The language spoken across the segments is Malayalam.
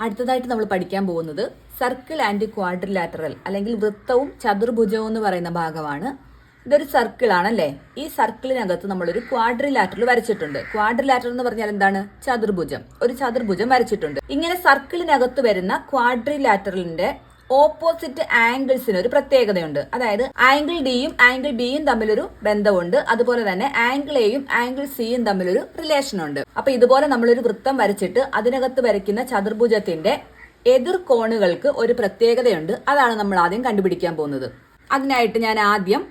അടുത്തതായിട്ട് നമ്മൾ പഠിക്കാൻ പോകുന്നത് സർക്കിൾ ആൻഡ് ക്വാഡ്രിലാറ്ററൽ അല്ലെങ്കിൽ വൃത്തവും ചതുർഭുജവും എന്ന് പറയുന്ന ഭാഗമാണ്. ഇതൊരു സർക്കിൾ ആണല്ലേ? ഈ സർക്കിളിനകത്ത് നമ്മളൊരു ക്വാഡ്രിലാറ്ററൽ വരച്ചിട്ടുണ്ട്. ക്വാഡ്രിലാറ്ററൽ എന്ന് പറഞ്ഞാൽ എന്താണ്? ചതുർഭുജം. ഒരു ചതുർഭുജം വരച്ചിട്ടുണ്ട്. ഇങ്ങനെ സർക്കിളിനകത്ത് വരുന്ന ക്വാഡ്രിലാറ്ററലിന്റെ ഓപ്പോസിറ്റ് ആംഗിൾസിന് ഒരു പ്രത്യേകതയുണ്ട്. അതായത് ആംഗിൾ ഡിയും ആംഗിൾ ബിയും തമ്മിലൊരു ബന്ധമുണ്ട്. അതുപോലെ തന്നെ ആംഗിൾ എയും ആംഗിൾ സിയും തമ്മിലൊരു റിലേഷൻ ഉണ്ട്. അപ്പൊ ഇതുപോലെ നമ്മളൊരു വൃത്തം വരച്ചിട്ട് അതിനകത്ത് വരയ്ക്കുന്ന ചതുർഭുജത്തിന്റെ എതിർ കോണുകൾക്ക് ഒരു പ്രത്യേകതയുണ്ട്. അതാണ് നമ്മൾ ആദ്യം കണ്ടുപിടിക്കാൻ പോകുന്നത്. അതിനായിട്ട് ഞാൻ ആദ്യം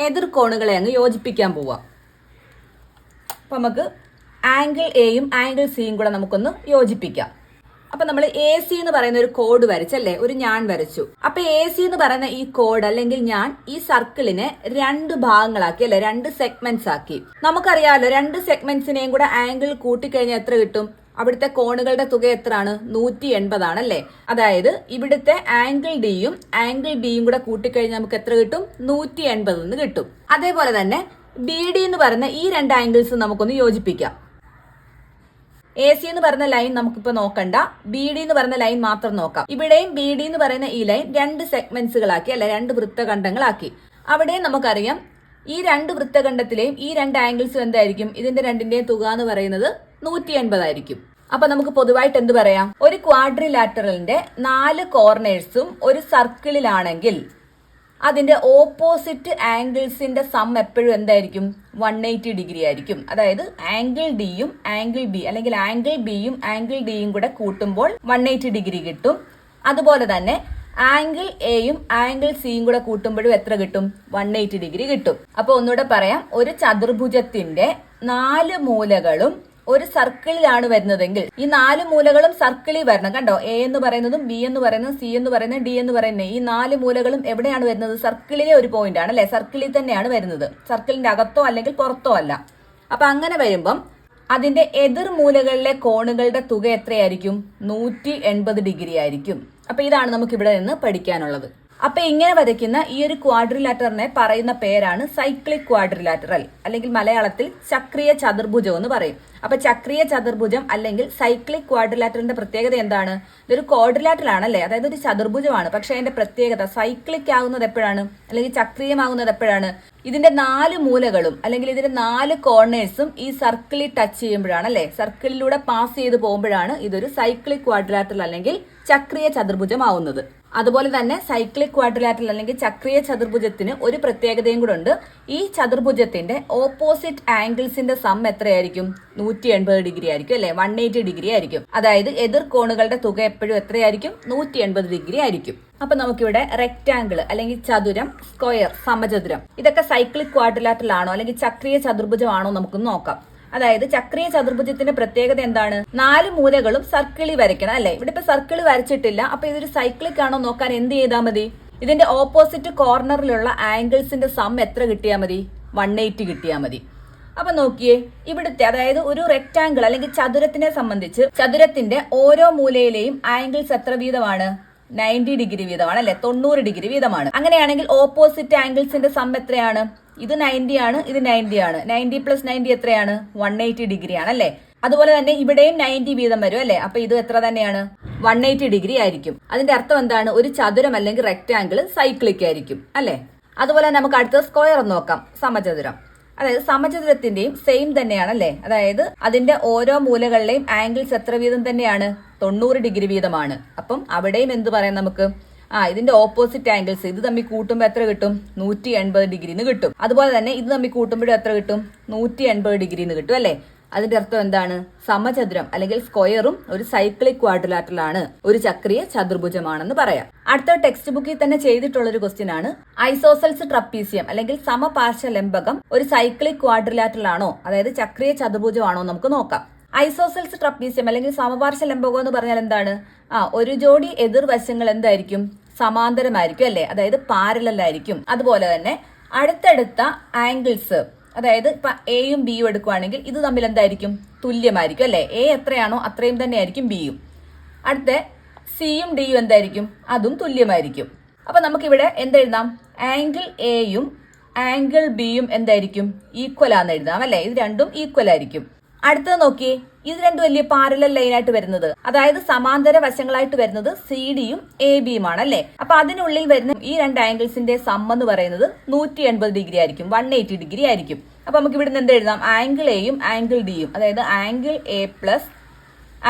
എതിർ കോണുകളെ അങ്ങ് യോജിപ്പിക്കാൻ പോവാം. അപ്പൊ നമുക്ക് ആംഗിൾ എയും ആംഗിൾ സിയും കൂടെ നമുക്കൊന്ന് യോജിപ്പിക്കാം. അപ്പൊ നമ്മൾ എ സി എന്ന് പറയുന്ന ഒരു കോഡ് വരച്ചല്ലേ? ഒരു ഞാൻ വരച്ചു. അപ്പൊ എ സി എന്ന് പറയുന്ന ഈ കോഡ് അല്ലെങ്കിൽ ഞാൻ ഈ സർക്കിളിനെ രണ്ട് ഭാഗങ്ങളാക്കി അല്ലെ? രണ്ട് സെഗ്മെന്റ്സ് ആക്കി. നമുക്കറിയാമല്ലോ രണ്ട് സെഗ്മെന്റ്സിനെയും കൂടെ ആംഗിൾ കൂട്ടിക്കഴിഞ്ഞാൽ എത്ര കിട്ടും? അവിടുത്തെ കോണുകളുടെ തുക എത്രയാണ്? നൂറ്റി എൺപതാണ് അല്ലേ അതായത് ഇവിടുത്തെ ആംഗിൾ ഡിയും ആംഗിൾ ബിയും കൂടെ കൂട്ടിക്കഴിഞ്ഞാൽ നമുക്ക് എത്ര കിട്ടും? നൂറ്റി എൺപത് കിട്ടും. അതേപോലെ തന്നെ ബി ഡി എന്ന് പറയുന്ന ഈ രണ്ട് ആംഗിൾസ് നമുക്കൊന്ന് യോജിപ്പിക്കാം. എ സി എന്ന് പറയുന്ന ലൈൻ നമുക്കിപ്പോ നോക്കണ്ട. ബി ഡി എന്ന് പറയുന്ന ലൈൻ മാത്രം നോക്കാം. ഇവിടെയും ബി ഡി എന്ന് പറയുന്ന ഈ ലൈൻ രണ്ട് സെഗ്മെന്റ്സുകളാക്കി അല്ല രണ്ട് വൃത്തഖണ്ഡങ്ങളാക്കി. അവിടെ നമുക്കറിയാം ഈ രണ്ട് വൃത്തഖണ്ഡത്തിലെയും ഈ രണ്ട് ആംഗിൾസും എന്തായിരിക്കും? ഇതിന്റെ രണ്ടിന്റെയും തുക എന്ന് പറയുന്നത് നൂറ്റി എൺപതായിരിക്കും അപ്പൊ നമുക്ക് പൊതുവായിട്ട് എന്ത് പറയാം? ഒരു ക്വാഡ്രിലാറ്ററലിന്റെ നാല് കോർണേഴ്സും ഒരു സർക്കിളിലാണെങ്കിൽ അതിന്റെ ഓപ്പോസിറ്റ് ആംഗിൾസിന്റെ സം എപ്പോഴും എന്തായിരിക്കും? വൺ എയ്റ്റി ഡിഗ്രി ആയിരിക്കും. അതായത് ആംഗിൾ ഡിയും ആംഗിൾ ബി അല്ലെങ്കിൽ ആംഗിൾ ബിയും ആംഗിൾ ഡിയും കൂടെ കൂട്ടുമ്പോൾ വൺ എയ്റ്റി ഡിഗ്രി കിട്ടും. അതുപോലെ തന്നെ ആംഗിൾ എയും ആംഗിൾ സിയും കൂടെ കൂട്ടുമ്പോഴും എത്ര കിട്ടും? വൺ എയ്റ്റി ഡിഗ്രി കിട്ടും. അപ്പോൾ ഒന്നുകൂടെ പറയാം. ഒരു ചതുർഭുജത്തിന്റെ നാല് മൂലകളും ഒരു സർക്കിളിലാണ് വരുന്നതെങ്കിൽ ഈ നാല് മൂലകളും സർക്കിളിൽ വരണം. കണ്ടോ? എ എന്ന് പറയുന്നതും ബി എന്ന് പറയുന്നതും സി എന്ന് പറയുന്നത് ഡി എന്ന് പറയുന്നത് ഈ നാല് മൂലകളും എവിടെയാണ് വരുന്നത്? സർക്കിളിലെ ഒരു പോയിന്റ് ആണ് അല്ലെ? സർക്കിളിൽ തന്നെയാണ് വരുന്നത്. സർക്കിളിന്റെ അകത്തോ അല്ലെങ്കിൽ പുറത്തോ അല്ല. അപ്പൊ അങ്ങനെ വരുമ്പം അതിന്റെ എതിർ മൂലകളിലെ കോണുകളുടെ തുക എത്രയായിരിക്കും? നൂറ്റി എൺപത് ഡിഗ്രി ആയിരിക്കും. അപ്പൊ ഇതാണ് നമുക്ക് ഇവിടെ നിന്ന് പഠിക്കാനുള്ളത്. അപ്പൊ ഇങ്ങനെ വരയ്ക്കുന്ന ഈ ഒരു ക്വാഡ്രിലാറ്ററിനെ പറയുന്ന പേരാണ് സൈക്ലിക് ക്വാഡ്രിലാറ്ററൽ അല്ലെങ്കിൽ മലയാളത്തിൽ ചക്രീയ ചതുർഭുജം എന്ന് പറയും. അപ്പൊ ചക്രീയ ചതുർഭുജം അല്ലെങ്കിൽ സൈക്ലിക് ക്വാഡ്രിലാറ്ററിന്റെ പ്രത്യേകത എന്താണ്? ഇതൊരു ക്വാഡ്രിലാറ്ററൽ ആണല്ലേ? അതായത് ഒരു ചതുർഭുജമാണ്. പക്ഷെ അതിന്റെ പ്രത്യേകത സൈക്ലിക് ആകുന്നത് എപ്പോഴാണ്? അല്ലെങ്കിൽ ചക്രീയമാകുന്നത് എപ്പോഴാണ്? ഇതിന്റെ നാല് മൂലകളും അല്ലെങ്കിൽ ഇതിന്റെ നാല് കോർണേഴ്സും ഈ സർക്കിളിൽ ടച്ച് ചെയ്യുമ്പോഴാണ് അല്ലെ? സർക്കിളിലൂടെ പാസ് ചെയ്ത് പോകുമ്പോഴാണ് ഇതൊരു സൈക്ലിക് ക്വാഡ്രിലാറ്ററൽ അല്ലെങ്കിൽ ചക്രീയ ചതുർഭുജമാവുന്നത് അതുപോലെ തന്നെ സൈക്ലിക് ക്വാഡ്രിലാറ്ററൽ അല്ലെങ്കിൽ ചക്രീയ ചതുർഭുജത്തിന് ഒരു പ്രത്യേകതയും കൂടെ ഉണ്ട്. ഈ ചതുർഭുജത്തിന്റെ ഓപ്പോസിറ്റ് ആംഗിൾസിന്റെ സം എത്രയായിരിക്കും? നൂറ്റി എൺപത് ഡിഗ്രി ആയിരിക്കും അല്ലെ? വൺ എയ്റ്റി ഡിഗ്രി ആയിരിക്കും. അതായത് എതിർ കോണുകളുടെ തുക എപ്പോഴും എത്രയായിരിക്കും? നൂറ്റി എൺപത് ഡിഗ്രി ആയിരിക്കും. അപ്പൊ നമുക്കിവിടെ റെക്ടാങ്കിൾ അല്ലെങ്കിൽ ചതുരം സ്ക്വയർ സമചതുരം. ഇതൊക്കെ സൈക്ലിക് ക്വാഡ്രിലാറ്ററൽ ആണോ അല്ലെങ്കിൽ ചക്രീയ ചതുർഭുജമാണോ നമുക്ക് നോക്കാം. അതായത് ചക്രീയ ചതുർഭുജത്തിന്റെ പ്രത്യേകത എന്താണ്? നാല് മൂലകളും സർക്കിളി വരയ്ക്കണം അല്ലെ? ഇവിടെ ഇപ്പൊ സർക്കിളി വരച്ചിട്ടില്ല. അപ്പൊ ഇതൊരു സൈക്ലിക് ആണോ നോക്കാൻ എന്ത് ചെയ്താൽ മതി? ഇതിന്റെ ഓപ്പോസിറ്റ് കോർണറിലുള്ള ആംഗിൾസിന്റെ സം എത്ര കിട്ടിയാൽ മതി? വൺ എയ്റ്റി കിട്ടിയാൽ മതി. അപ്പൊ നോക്കിയേ ഇവിടുത്തെ അതായത് ഒരു റെക്ടാംഗിൾ അല്ലെങ്കിൽ ചതുരത്തിനെ സംബന്ധിച്ച് ചതുരത്തിന്റെ ഓരോ മൂലയിലെയും ആംഗിൾസ് എത്ര വീതമാണ്? നയന്റി ഡിഗ്രി വീതമാണ് അല്ലെ? തൊണ്ണൂറ് ഡിഗ്രി വീതമാണ്. അങ്ങനെയാണെങ്കിൽ ഓപ്പോസിറ്റ് ആംഗിൾസിന്റെ സം എത്രയാണ്? ഇത് നയന്റി ആണ് ഇത് നയന്റി ആണ്. നയന്റി പ്ലസ് നയന്റി എത്രയാണ്? വൺ എയ്റ്റി ഡിഗ്രി ആണ് അല്ലെ? അതുപോലെ തന്നെ ഇവിടെയും നയന്റി വീതം വരും അല്ലേ? അപ്പൊ ഇത് എത്ര തന്നെയാണ്? വൺ എയ്റ്റി ഡിഗ്രി ആയിരിക്കും. അതിന്റെ അർത്ഥം എന്താണ്? ഒരു ചതുരം അല്ലെങ്കിൽ റെക്റ്റാംഗിൾ സൈക്ലിക് ആയിരിക്കും അല്ലേ? അതുപോലെ നമുക്ക് അടുത്ത സ്ക്വയർ നോക്കാം. സമചതുരം. അതായത് സമചതുരത്തിന്റെയും സെയിം തന്നെയാണ് അല്ലേ? അതായത് അതിന്റെ ഓരോ മൂലകളിലെയും ആംഗിൾസ് എത്ര വീതം തന്നെയാണ്? തൊണ്ണൂറ് ഡിഗ്രി വീതമാണ്. അപ്പം അവിടെയും എന്ത് പറയാം നമുക്ക്? ആ ഇതിന്റെ ഓപ്പോസിറ്റ് ആംഗിൾസ് ഇത് തമ്മിൽ കൂട്ടുമ്പോൾ എത്ര കിട്ടും? നൂറ്റി എൺപത് ഡിഗ്രിന്ന് കിട്ടും. അതുപോലെ തന്നെ ഇത് തമ്മിൽ കൂട്ടുമ്പോഴും എത്ര കിട്ടും? നൂറ്റി എൺപത് ഡിഗ്രിന്ന് കിട്ടും അല്ലേ? അതിന്റെ അർത്ഥം എന്താണ്? സമചതുരം അല്ലെങ്കിൽ സ്ക്വയറും ഒരു സൈക്ലിക് ക്വാഡ്രിലാറ്ററൽ ആണ്. ഒരു ചക്രീയ ചതുർഭുജമാണെന്ന് പറയാം. അടുത്ത ടെക്സ്റ്റ് ബുക്കിൽ തന്നെ ചെയ്തിട്ടുള്ള ഒരു ക്വസ്റ്റ്യൻ ആണ്. ഐസോസെൽസ് ട്രപ്പീസിയം അല്ലെങ്കിൽ സമപാർശ്വ ലംബകം ഒരു സൈക്ലിക് ക്വാഡ്രിലാറ്ററൽ ആണോ? അതായത് ചക്രീയ ചതുർഭുജമാണോ നമുക്ക് നോക്കാം. ഐസോസെൽസ് ട്രപ്പീസിയം അല്ലെങ്കിൽ സമപാർശ്വ ലംബകം എന്ന് പറഞ്ഞാൽ എന്താണ്? ആ ഒരു ജോഡി എതിർവശങ്ങൾ എന്തായിരിക്കും? സമാന്തരമായിരിക്കും അല്ലേ? അതായത് പാരലായിരിക്കും അതുപോലെ തന്നെ അടുത്തടുത്ത ആംഗിൾസ് അതായത് ഇപ്പൊ എയും ബിയും എടുക്കുവാണെങ്കിൽ ഇത് തമ്മിൽ എന്തായിരിക്കും? തുല്യമായിരിക്കും അല്ലെ? എ എത്രയാണോ അത്രയും തന്നെ ആയിരിക്കും ബിയും അടുത്ത സിയും ഡിയും എന്തായിരിക്കും? അതും തുല്യമായിരിക്കും. അപ്പൊ നമുക്കിവിടെ എന്തെഴുതാം? ആംഗിൾ എയും ആംഗിൾ ബിയും എന്തായിരിക്കും? ഈക്വൽ ആണെന്ന് എഴുതാം അല്ലെ? ഇത് രണ്ടും ഈക്വൽ ആയിരിക്കും. അടുത്തത് നോക്കിയേ ഇത് രണ്ട് വലിയ പാരലൽ ലൈനായിട്ട് വരുന്നത്. അതായത് സമാന്തര വശങ്ങളായിട്ട് വരുന്നത് സി ഡിയും എ ബിയും ആണ് അല്ലെ അപ്പൊ അതിനുള്ളിൽ വരുന്ന ഈ രണ്ട് ആംഗിൾസിന്റെ സം എന്ന് പറയുന്നത് നൂറ്റി എൺപത് ഡിഗ്രി ആയിരിക്കും. വൺ എയ്റ്റി ഡിഗ്രി ആയിരിക്കും. അപ്പൊ നമുക്ക് ഇവിടുന്ന് എന്ത് എഴുതാം? ആംഗിൾ എയും ആംഗിൾ ഡിയും അതായത് angle A plus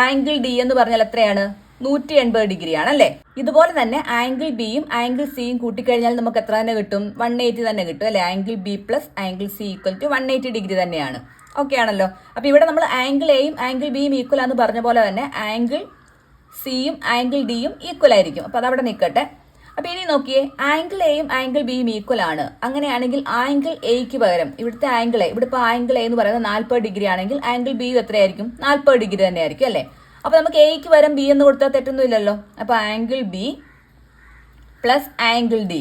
angle D എന്ന് പറഞ്ഞാൽ എത്രയാണ്? നൂറ്റി എൺപത് ഡിഗ്രി ആണല്ലേ ഇതുപോലെ തന്നെ ആംഗിൾ ബിയും ആംഗിൾ സിയും കൂട്ടിക്കഴിഞ്ഞാൽ നമുക്ക് എത്ര തന്നെ കിട്ടും? വൺ എയ്റ്റി തന്നെ കിട്ടും അല്ലെ? Angle B plus angle C equal to one eighty degree തന്നെയാണ്. ഓക്കെ ആണല്ലോ. അപ്പോൾ ഇവിടെ നമ്മൾ ആംഗിൾ എയും ആംഗിൾ ബിയും ഈക്വൽ ആണെന്ന് പറഞ്ഞ പോലെ തന്നെ ആംഗിൾ സിയും ആംഗിൾ ഡിയും ഈക്വൽ ആയിരിക്കും. അപ്പൊ അതവിടെ നിൽക്കട്ടെ. അപ്പോൾ ഇനി നോക്കിയേ ആംഗിൾ എയും ആംഗിൾ ബിയും ഈക്വൽ ആണ്. അങ്ങനെയാണെങ്കിൽ ആംഗിൾ എയ്ക്ക് പകരം ഇവിടുത്തെ ആംഗിൾ എ ഇവിടെ ഇപ്പോൾ ആംഗിൾ എ എന്ന് പറയുന്നത് നാൽപ്പത് ഡിഗ്രി ആണെങ്കിൽ ആംഗിൾ ബി എത്രയായിരിക്കും? നാൽപ്പത് ഡിഗ്രി തന്നെ ആയിരിക്കും അല്ലേ? അപ്പോൾ നമുക്ക് എയ്ക്ക് പകരം ബി എന്ന് കൊടുത്താൽ തെറ്റൊന്നുമില്ലല്ലോ അപ്പോൾ angle B plus angle D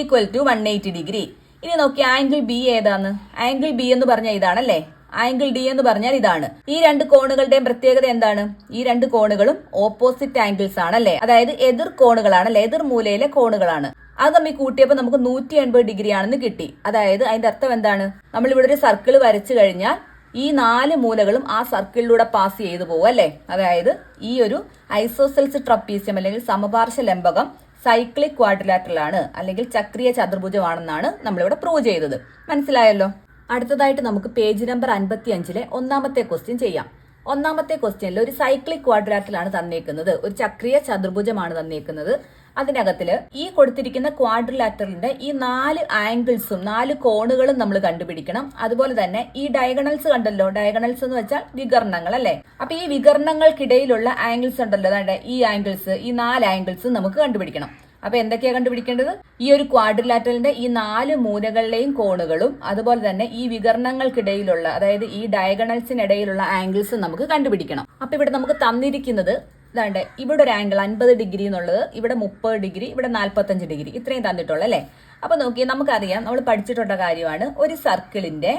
equal to one eighty degree ഇനി നോക്കി ആംഗിൾ ബി ഏതാണ്? ആംഗിൾ ബി എന്ന് പറഞ്ഞാൽ ഇതാണല്ലേ? ആംഗിൾ ഡി എന്ന് പറഞ്ഞാൽ ഇതാണ്. ഈ രണ്ട് കോണുകളുടെയും പ്രത്യേകത എന്താണ്? ഈ രണ്ട് കോണുകളും ഓപ്പോസിറ്റ് ആംഗിൾസ് ആണല്ലേ? അതായത് എതിർ കോണുകളാണല്ലേ എതിർ മൂലയിലെ കോണുകളാണ്. അത് തമ്മിൽ കൂട്ടിയപ്പോൾ നമുക്ക് നൂറ്റി എൺപത് ഡിഗ്രി ആണെന്ന് കിട്ടി. അതായത് അതിന്റെ അർത്ഥം എന്താണ്? നമ്മൾ ഇവിടെ ഒരു സർക്കിൾ വരച്ചു കഴിഞ്ഞാൽ ഈ നാല് മൂലകളും ആ സർക്കിളിലൂടെ പാസ് ചെയ്തു പോകും അല്ലേ? അതായത് ഈ ഒരു ഐസോസെൽസ് ട്രപ്പീസ്യം അല്ലെങ്കിൽ സമപാർശ്വ ലംബകം സൈക്ലിക് ക്വാഡ്രിലാറ്ററൽ ആണ് അല്ലെങ്കിൽ ചക്രീയ ചതുർഭുജമാണെന്നാണ് നമ്മളിവിടെ പ്രൂവ് ചെയ്തത്. മനസ്സിലായല്ലോ? അടുത്തതായിട്ട് നമുക്ക് പേജ് നമ്പർ അൻപത്തി അഞ്ചിലെ ഒന്നാമത്തെ ക്വസ്റ്റ്യൻ ചെയ്യാം. ഒന്നാമത്തെ ക്വസ്റ്റ്യനിൽ ഒരു സൈക്ലിക് ക്വാഡ്രാറ്റിലാണ് തന്നേക്കുന്നത്. ഒരു ചക്രീയ ചതുർഭുജമാണ് തന്നേക്കുന്നത്. അതിനകത്തിൽ ഈ കൊടുത്തിരിക്കുന്ന ക്വാഡ്രിലാറ്ററലിന്റെ ഈ നാല് ആംഗിൾസും നാല് കോണുകളും നമ്മൾ കണ്ടുപിടിക്കണം. അതുപോലെ തന്നെ ഈ ഡയഗണൽസ് കണ്ടല്ലോ ഡയഗണൽസ് എന്ന് വെച്ചാൽ വികർണങ്ങൾ അല്ലെ? അപ്പൊ ഈ വികർണങ്ങൾക്കിടയിലുള്ള ആംഗിൾസ് ഉണ്ടല്ലോ അതാണ്ട് ഈ ആംഗിൾസ് ഈ നാല് ആംഗിൾസ് നമുക്ക് കണ്ടുപിടിക്കണം. അപ്പൊ എന്തൊക്കെയാണ് കണ്ടുപിടിക്കേണ്ടത്? ഈ ഒരു ക്വാഡ്രിലാറ്ററലിന്റെ ഈ നാല് മൂലകളിലെയും കോണുകളും അതുപോലെ തന്നെ ഈ വികർണങ്ങൾക്കിടയിലുള്ള അതായത് ഈ ഡയഗണൽസിനിടയിലുള്ള ആംഗിൾസും നമുക്ക് കണ്ടുപിടിക്കണം. അപ്പൊ ഇവിടെ നമുക്ക് തന്നിരിക്കുന്നത് ഇതാണ്ട് ഇവിടെ ഒരു ആംഗിൾ അൻപത് ഡിഗ്രി എന്നുള്ളത് ഇവിടെ മുപ്പത് ഡിഗ്രി ഇവിടെ നാൽപ്പത്തഞ്ച് ഡിഗ്രി ഇത്രയും തന്നിട്ടുള്ളൂ അല്ലേ? അപ്പോൾ നോക്കി നമുക്കറിയാം നമ്മൾ പഠിച്ചിട്ടുള്ള കാര്യമാണ് ഒരു സർക്കിളിന്റെ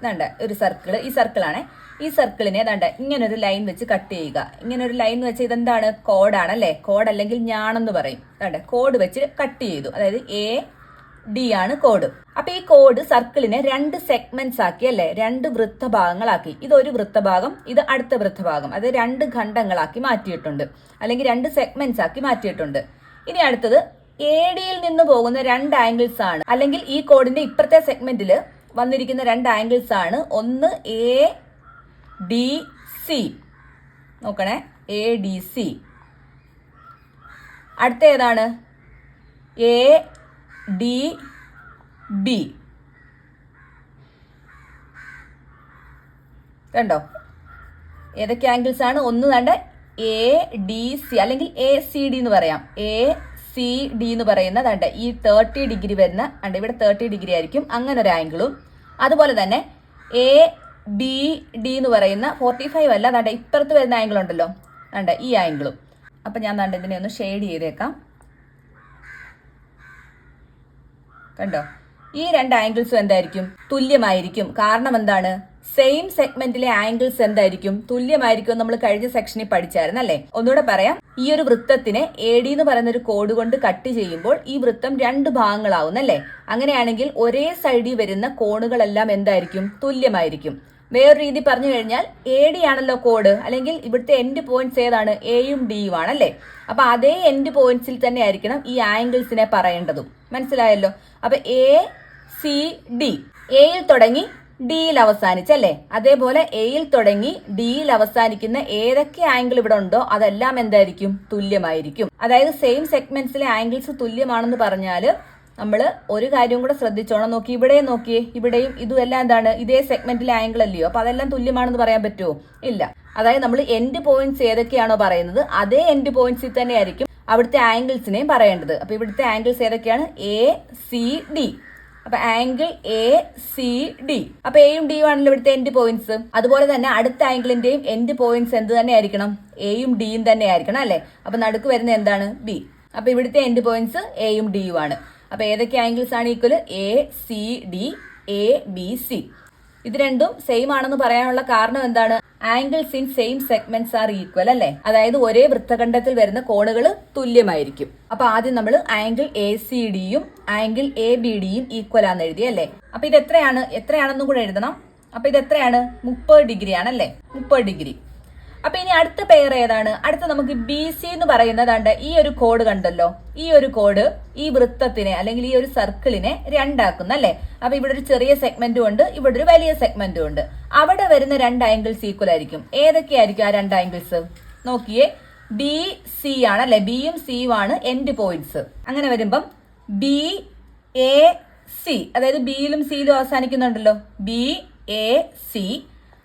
ഇതാണ്ട് ഒരു സർക്കിൾ ഈ സർക്കിളാണ് ഈ സർക്കിളിനെ ഇതാണ്ട് ഒരു ലൈൻ വെച്ച് കട്ട് ചെയ്യുക. ഇങ്ങനെ ഒരു ലൈൻ വെച്ച് ഇതെന്താണ്? കോഡാണ് അല്ലേ കോഡ് അല്ലെങ്കിൽ ഞാണെന്ന് പറയും. അതാണ്ട് കോഡ് വെച്ച് കട്ട് ചെയ്തു. അതായത് എ ഡി ആണ് കോഡ് അപ്പൊ ഈ കോഡ് സർക്കിളിനെ രണ്ട് സെഗ്മെന്റ്സ് ആക്കി അല്ലെ? രണ്ട് വൃത്തഭാഗങ്ങളാക്കി. ഒരു വൃത്തഭാഗം ഇത് അടുത്ത വൃത്തഭാഗം. അത് രണ്ട് ഖണ്ഡങ്ങളാക്കി മാറ്റിയിട്ടുണ്ട്. അല്ലെങ്കിൽ രണ്ട് സെഗ്മെന്റ്സ് ആക്കി മാറ്റിയിട്ടുണ്ട്. ഇനി അടുത്തത് എ ഡിയിൽ നിന്ന് പോകുന്ന രണ്ട് ആംഗിൾസ് ആണ്. അല്ലെങ്കിൽ ഈ കോഡിന്റെ ഇപ്പുറത്തെ സെഗ്മെന്റിൽ വന്നിരിക്കുന്ന രണ്ട് ആംഗിൾസ് ആണ്. ഒന്ന് എ ഡി സി നോക്കണേ. എ ഡി സി അടുത്ത ഏതാണ്? A D B. കണ്ടോ? ഏതൊക്കെ ആംഗിൾസ് ആണ്? ഒന്ന് വേണ്ട എ ഡി സി അല്ലെങ്കിൽ എ സി ഡി എന്ന് പറയാം. എ സി ഡി എന്ന് പറയുന്ന വേണ്ട ഈ തേർട്ടി ഡിഗ്രി വരുന്ന കണ്ട ഇവിടെ തേർട്ടി ഡിഗ്രി ആയിരിക്കും. അങ്ങനെ ഒരു ആംഗിളും അതുപോലെ തന്നെ എ ബി ഡി എന്ന് പറയുന്ന ഫോർട്ടി ഫൈവ് അല്ല വേണ്ട ഇപ്പുറത്ത് വരുന്ന ആംഗിൾ ഉണ്ടല്ലോ വേണ്ട ഈ ആംഗിളും അപ്പം ഞാൻ വേണ്ട ഇതിനെ ഒന്ന് ഷെയ്ഡ് ചെയ്തേക്കാം. കണ്ടോ? ഈ രണ്ട് ആംഗിൾസും എന്തായിരിക്കും? തുല്യമായിരിക്കും. കാരണം എന്താണ്? സെയിം സെഗ്മെന്റിലെ ആംഗിൾസ് എന്തായിരിക്കും? തുല്യമായിരിക്കും നമ്മൾ കഴിഞ്ഞ സെക്ഷനിൽ പഠിച്ചായിരുന്നു അല്ലേ? ഒന്നുകൂടെ പറയാം. ഈ ഒരു വൃത്തത്തിനെ എ ഡി എന്ന് പറയുന്ന ഒരു കോഡ് കൊണ്ട് കട്ട് ചെയ്യുമ്പോൾ ഈ വൃത്തം രണ്ട് ഭാഗങ്ങളാവുന്നല്ലേ? അങ്ങനെയാണെങ്കിൽ ഒരേ സൈഡിൽ വരുന്ന കോണുകളെല്ലാം എന്തായിരിക്കും? തുല്യമായിരിക്കും. വേറൊരു രീതി പറഞ്ഞു കഴിഞ്ഞാൽ എ ഡി ആണല്ലോ കോഡ് അല്ലെങ്കിൽ ഇവിടുത്തെ എൻഡ് പോയിന്റ്സ് ഏതാണ്? എയും ഡിയും ആണല്ലേ? അപ്പൊ അതേ എൻഡ് പോയിന്റ്സിൽ തന്നെ ആയിരിക്കണം ഈ ആംഗിൾസിനെ പറയേണ്ടതും. മനസ്സിലായല്ലോ? അപ്പൊ എ സി ഡി എയിൽ തുടങ്ങി ഡിയിൽ അവസാനിച്ചല്ലേ അതേപോലെ എയിൽ തുടങ്ങി ഡിയിൽ അവസാനിക്കുന്ന ഏതൊക്കെ ആംഗിൾ ഇവിടെ ഉണ്ടോ അതെല്ലാം എന്തായിരിക്കും? തുല്യമായിരിക്കും. അതായത് സെയിം സെഗ്മെന്റ്സിലെ ആംഗിൾസ് തുല്യമാണെന്ന് പറഞ്ഞാൽ നമ്മൾ ഒരു കാര്യം കൂടെ ശ്രദ്ധിച്ചോണം. നോക്കി ഇവിടെയും നോക്കിയേ ഇവിടെയും ഇതും എല്ലാം എന്താണ്? ഇതേ സെഗ്മെന്റിലെ ആംഗിൾ അല്ലയോ? അപ്പൊ അതെല്ലാം തുല്യമാണെന്ന് പറയാൻ പറ്റുമോ ഇല്ല. അതായത് നമ്മൾ എൻഡ് പോയിന്റ്സ് ഏതൊക്കെയാണോ പറയുന്നത് അതേ എൻഡ് പോയിന്റ്സിൽ തന്നെ ആയിരിക്കും അവിടുത്തെ ആംഗിൾസിനെയും പറയേണ്ടത്. അപ്പൊ ഇവിടുത്തെ ആംഗിൾസ് ഏതൊക്കെയാണ്? എ സി ഡി അപ്പൊ ആംഗിൾ എ സി ഡി അപ്പൊ എയും ഡിയും ആണല്ലോ ഇവിടുത്തെ എൻഡ് പോയിന്റ്സ് അതുപോലെ തന്നെ അടുത്ത ആംഗിളിന്റെയും എൻഡ് പോയിന്റ്സ് എന്ത് തന്നെ ആയിരിക്കണം എയും ഡിയും തന്നെ ആയിരിക്കണം അല്ലെ? അപ്പൊ നടുക്ക് വരുന്ന എന്താണ്? ബി അപ്പൊ ഇവിടുത്തെ എൻഡ് പോയിന്റ്സ് എയും ഡിയും ആണ്. അപ്പൊ ഏതൊക്കെ ആംഗിൾസ് ആണ് equal A C D A B C ഇത് രണ്ടും സെയിം ആണെന്ന് പറയാനുള്ള കാരണം എന്താണ്? Angles in same segments are equal അല്ലേ? അതായത് ഒരേ വൃത്തഖണ്ഡത്തിൽ വരുന്ന കോണുകൾ തുല്യമായിരിക്കും. അപ്പൊ ആദ്യം നമ്മൾ ആംഗിൾ എ സി ഡിയും ആംഗിൾ എ ബി ഡിയും ഈക്വൽ ആണെന്ന് എഴുതി അല്ലേ? അപ്പൊ ഇത് എത്രയാണ്? എത്രയാണെന്നും കൂടെ എഴുതണം. അപ്പൊ ഇത് എത്രയാണ്? മുപ്പത് ഡിഗ്രി ആണല്ലേ മുപ്പത് ഡിഗ്രി. അപ്പൊ ഇനി അടുത്ത പെയർ ഏതാണ്? അടുത്ത നമുക്ക് ബി സി എന്ന് പറയുന്നതാണ്ട് ഈ ഒരു കോഡ് കണ്ടല്ലോ. ഈ ഒരു കോഡ് ഈ വൃത്തത്തിനെ അല്ലെങ്കിൽ ഈ ഒരു സർക്കിളിനെ രണ്ടാക്കുന്ന അല്ലെ? അപ്പൊ ഇവിടെ ഒരു ചെറിയ സെഗ്മെന്റും ഉണ്ട് ഇവിടെ ഒരു വലിയ സെഗ്മെന്റും ഉണ്ട്. അവിടെ വരുന്ന രണ്ട് ആംഗിൾസ് ഈക്വൽ ആയിരിക്കും. ഏതൊക്കെയായിരിക്കും ആ രണ്ട് ആംഗിൾസ് നോക്കിയേ. ബി സി ആണ് അല്ലെ? ബിയും സിയും ആണ് എൻഡ് പോയിന്റ്സ് അങ്ങനെ വരുമ്പം ബി എ സി അതായത് ബിയിലും സിയിലും അവസാനിക്കുന്നുണ്ടല്ലോ. ബി എ സി